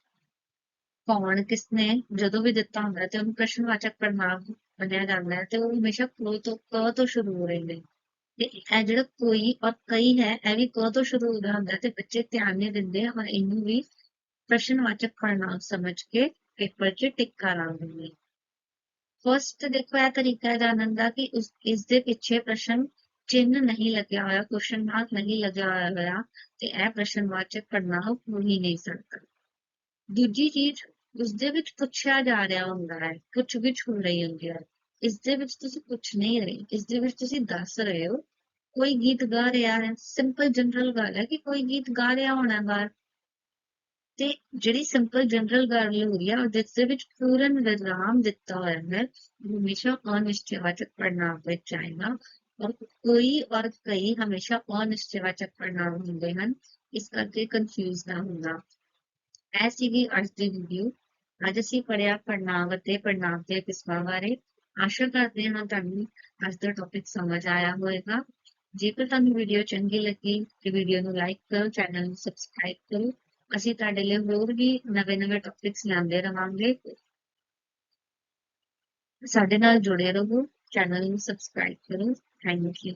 S1: ਕੌਣ, ਕਿਸਨੇ, ਜਦੋਂ ਵੀ ਦਿੱਤਾ ਹੁੰਦਾ, ਤੇ ਉਹਨੂੰ ਪ੍ਰਸ਼ਨਵਾਚਕ ਪੜਨਾਮ ਮੰਨਿਆ ਜਾਂਦਾ ਹੈ, ਤੇ ਉਹ ਹਮੇਸ਼ਾ ਕੋ ਤੋਂ ਕ ਤੋਂ ਸ਼ੁਰੂ ਹੋ ਰਹੇ ਨੇ। ਤੇ ਇਹ ਜਿਹੜਾ ਕੋਈ ਔਰ ਕਈ ਹੈ, ਇਹ ਵੀ ਕ ਤੋਂ ਸ਼ੁਰੂ ਹੋ ਹੁੰਦਾ ਤੇ ਬੱਚੇ ਧਿਆਨ ਨਹੀਂ ਦਿੰਦੇ ਔਰ ਇਹਨੂੰ ਵੀ ਪ੍ਰਸ਼ਨਵਾਚਕ ਪੜਨਾਮ ਸਮਝ ਕੇ ਪੇਪਰ 'ਚ ਟਿਕ ਕਰਾਉਂਦੇ ਨੇ। ਫਸਟ ਦੇਖੋ, ਇਹ ਤਰੀਕਾ ਜਾਣਨ ਦਾ ਕਿ ਉਸ, ਇਸ ਦੇ ਪਿੱਛੇ ਪ੍ਰਸ਼ਨ ਚਿੰਨ੍ਹ ਨਹੀਂ ਲੱਗਿਆ ਹੋਇਆ ਕੁਐਸਚਨ ਮਾਰਕ ਨਹੀਂ ਲੱਗਿਆ ਹੋਇਆ, ਤੇ ਇਹ ਪ੍ਰਸ਼ਨਵਾਚਕ ਪੜ੍ਹਨਾਂਵ ਹੋ ਹੀ ਨਹੀਂ ਸਕਦਾ। ਦੂਜੀ ਚੀਜ਼ ਉਸਦੇ ਵਿੱਚ ਪੁੱਛਿਆ ਜਾ ਰਿਹਾ ਹੁੰਦਾ ਹੈ ਕੁਝ ਵਿੱਚ ਹੋ ਰਹੀ ਹੁੰਦੀ ਹੈ ਇਸ ਦੇ ਵਿੱਚ ਤੁਸੀਂ ਪੁੱਛ ਨਹੀਂ ਰਹੇ ਇਸ ਦੇ ਵਿੱਚ ਤੁਸੀਂ ਦੱਸ ਰਹੇ ਹੋ ਕੋਈ ਗੀਤ ਗਾ ਰਿਹਾ ਹੈ ਸਿੰਪਲ ਜਨਰਲ ਗੱਲ ਹੈ ਕਿ ਕੋਈ ਗੀਤ ਗਾ ਰਿਹਾ ਹੋਣਾ ਬਾਹਰ ਤੇ ਜਿਹੜੀ ਸਿੰਪਲ ਜਨਰਲ ਗੱਲ ਹੋ ਹੈ ਉਹਦੇ ਦੇ ਵਿੱਚ ਪੂਰਨ ਵਿਰਾਮ ਦਿੱਤਾ ਹੋਇਆ ਹੈ ਹਮੇਸ਼ਾ ਅਨਿਸ਼ਚੈਵਾਚਕ ਪੜ੍ਹਨਾਂਵ ਵਿੱਚ ਆਏਗਾ ਔਰ ਕੋਈ ਔਰ ਕਈ ਹਮੇਸ਼ਾ ਅਨਿਸ਼ਚੈਵਾਚਕ ਪੜ੍ਹਨਾਂਵ ਹੁੰਦੇ ਹਨ ਇਸ ਕਰਕੇ ਕਨਫਿਊਜ਼ ਨਾ ਹੋਣਾ ਇਹ ਸੀਗੀ ਅੱਜ ਦੀ ਵੀਡੀਓ ਅੱਜ ਅਸੀਂ ਪੜਿਆ, ਪੜ੍ਹਨਾਂਵ ਅਤੇ ਪੜ੍ਹਨਾਂਵ ਦੇ ਕਿਸਮਾਂ ਬਾਰੇ ਆਸ਼ਾ ਕਰਦੇ ਹਾਂ ਤੁਹਾਨੂੰ ਅੱਜ ਦਾ ਟੌਪਿਕ ਸਮਝ ਆਇਆ ਹੋਵੇਗਾ। ਜੇਕਰ ਤੁਹਾਨੂੰ ਵੀਡੀਓ ਚੰਗੀ ਲੱਗੀ ਤੇ ਵੀਡੀਓ ਨੂੰ ਲਾਈਕ ਕਰੋ ਚੈਨਲ ਨੂੰ ਸਬਸਕ੍ਰਾਈਬ ਕਰੋ। ਅਸੀਂ ਤੁਹਾਡੇ ਲਈ ਹੋਰ ਵੀ ਨਵੇਂ-ਨਵੇਂ ਟੌਪਿਕਸ ਲਿਆਉਂਦੇ ਰਵਾਂਗੇ। ਸਾਡੇ ਨਾਲ ਜੁੜੇ ਰਹੋ ਚੈਨਲ ਨੂੰ ਸਬਸਕ੍ਰਾਈਬ ਕਰੋ। Thank you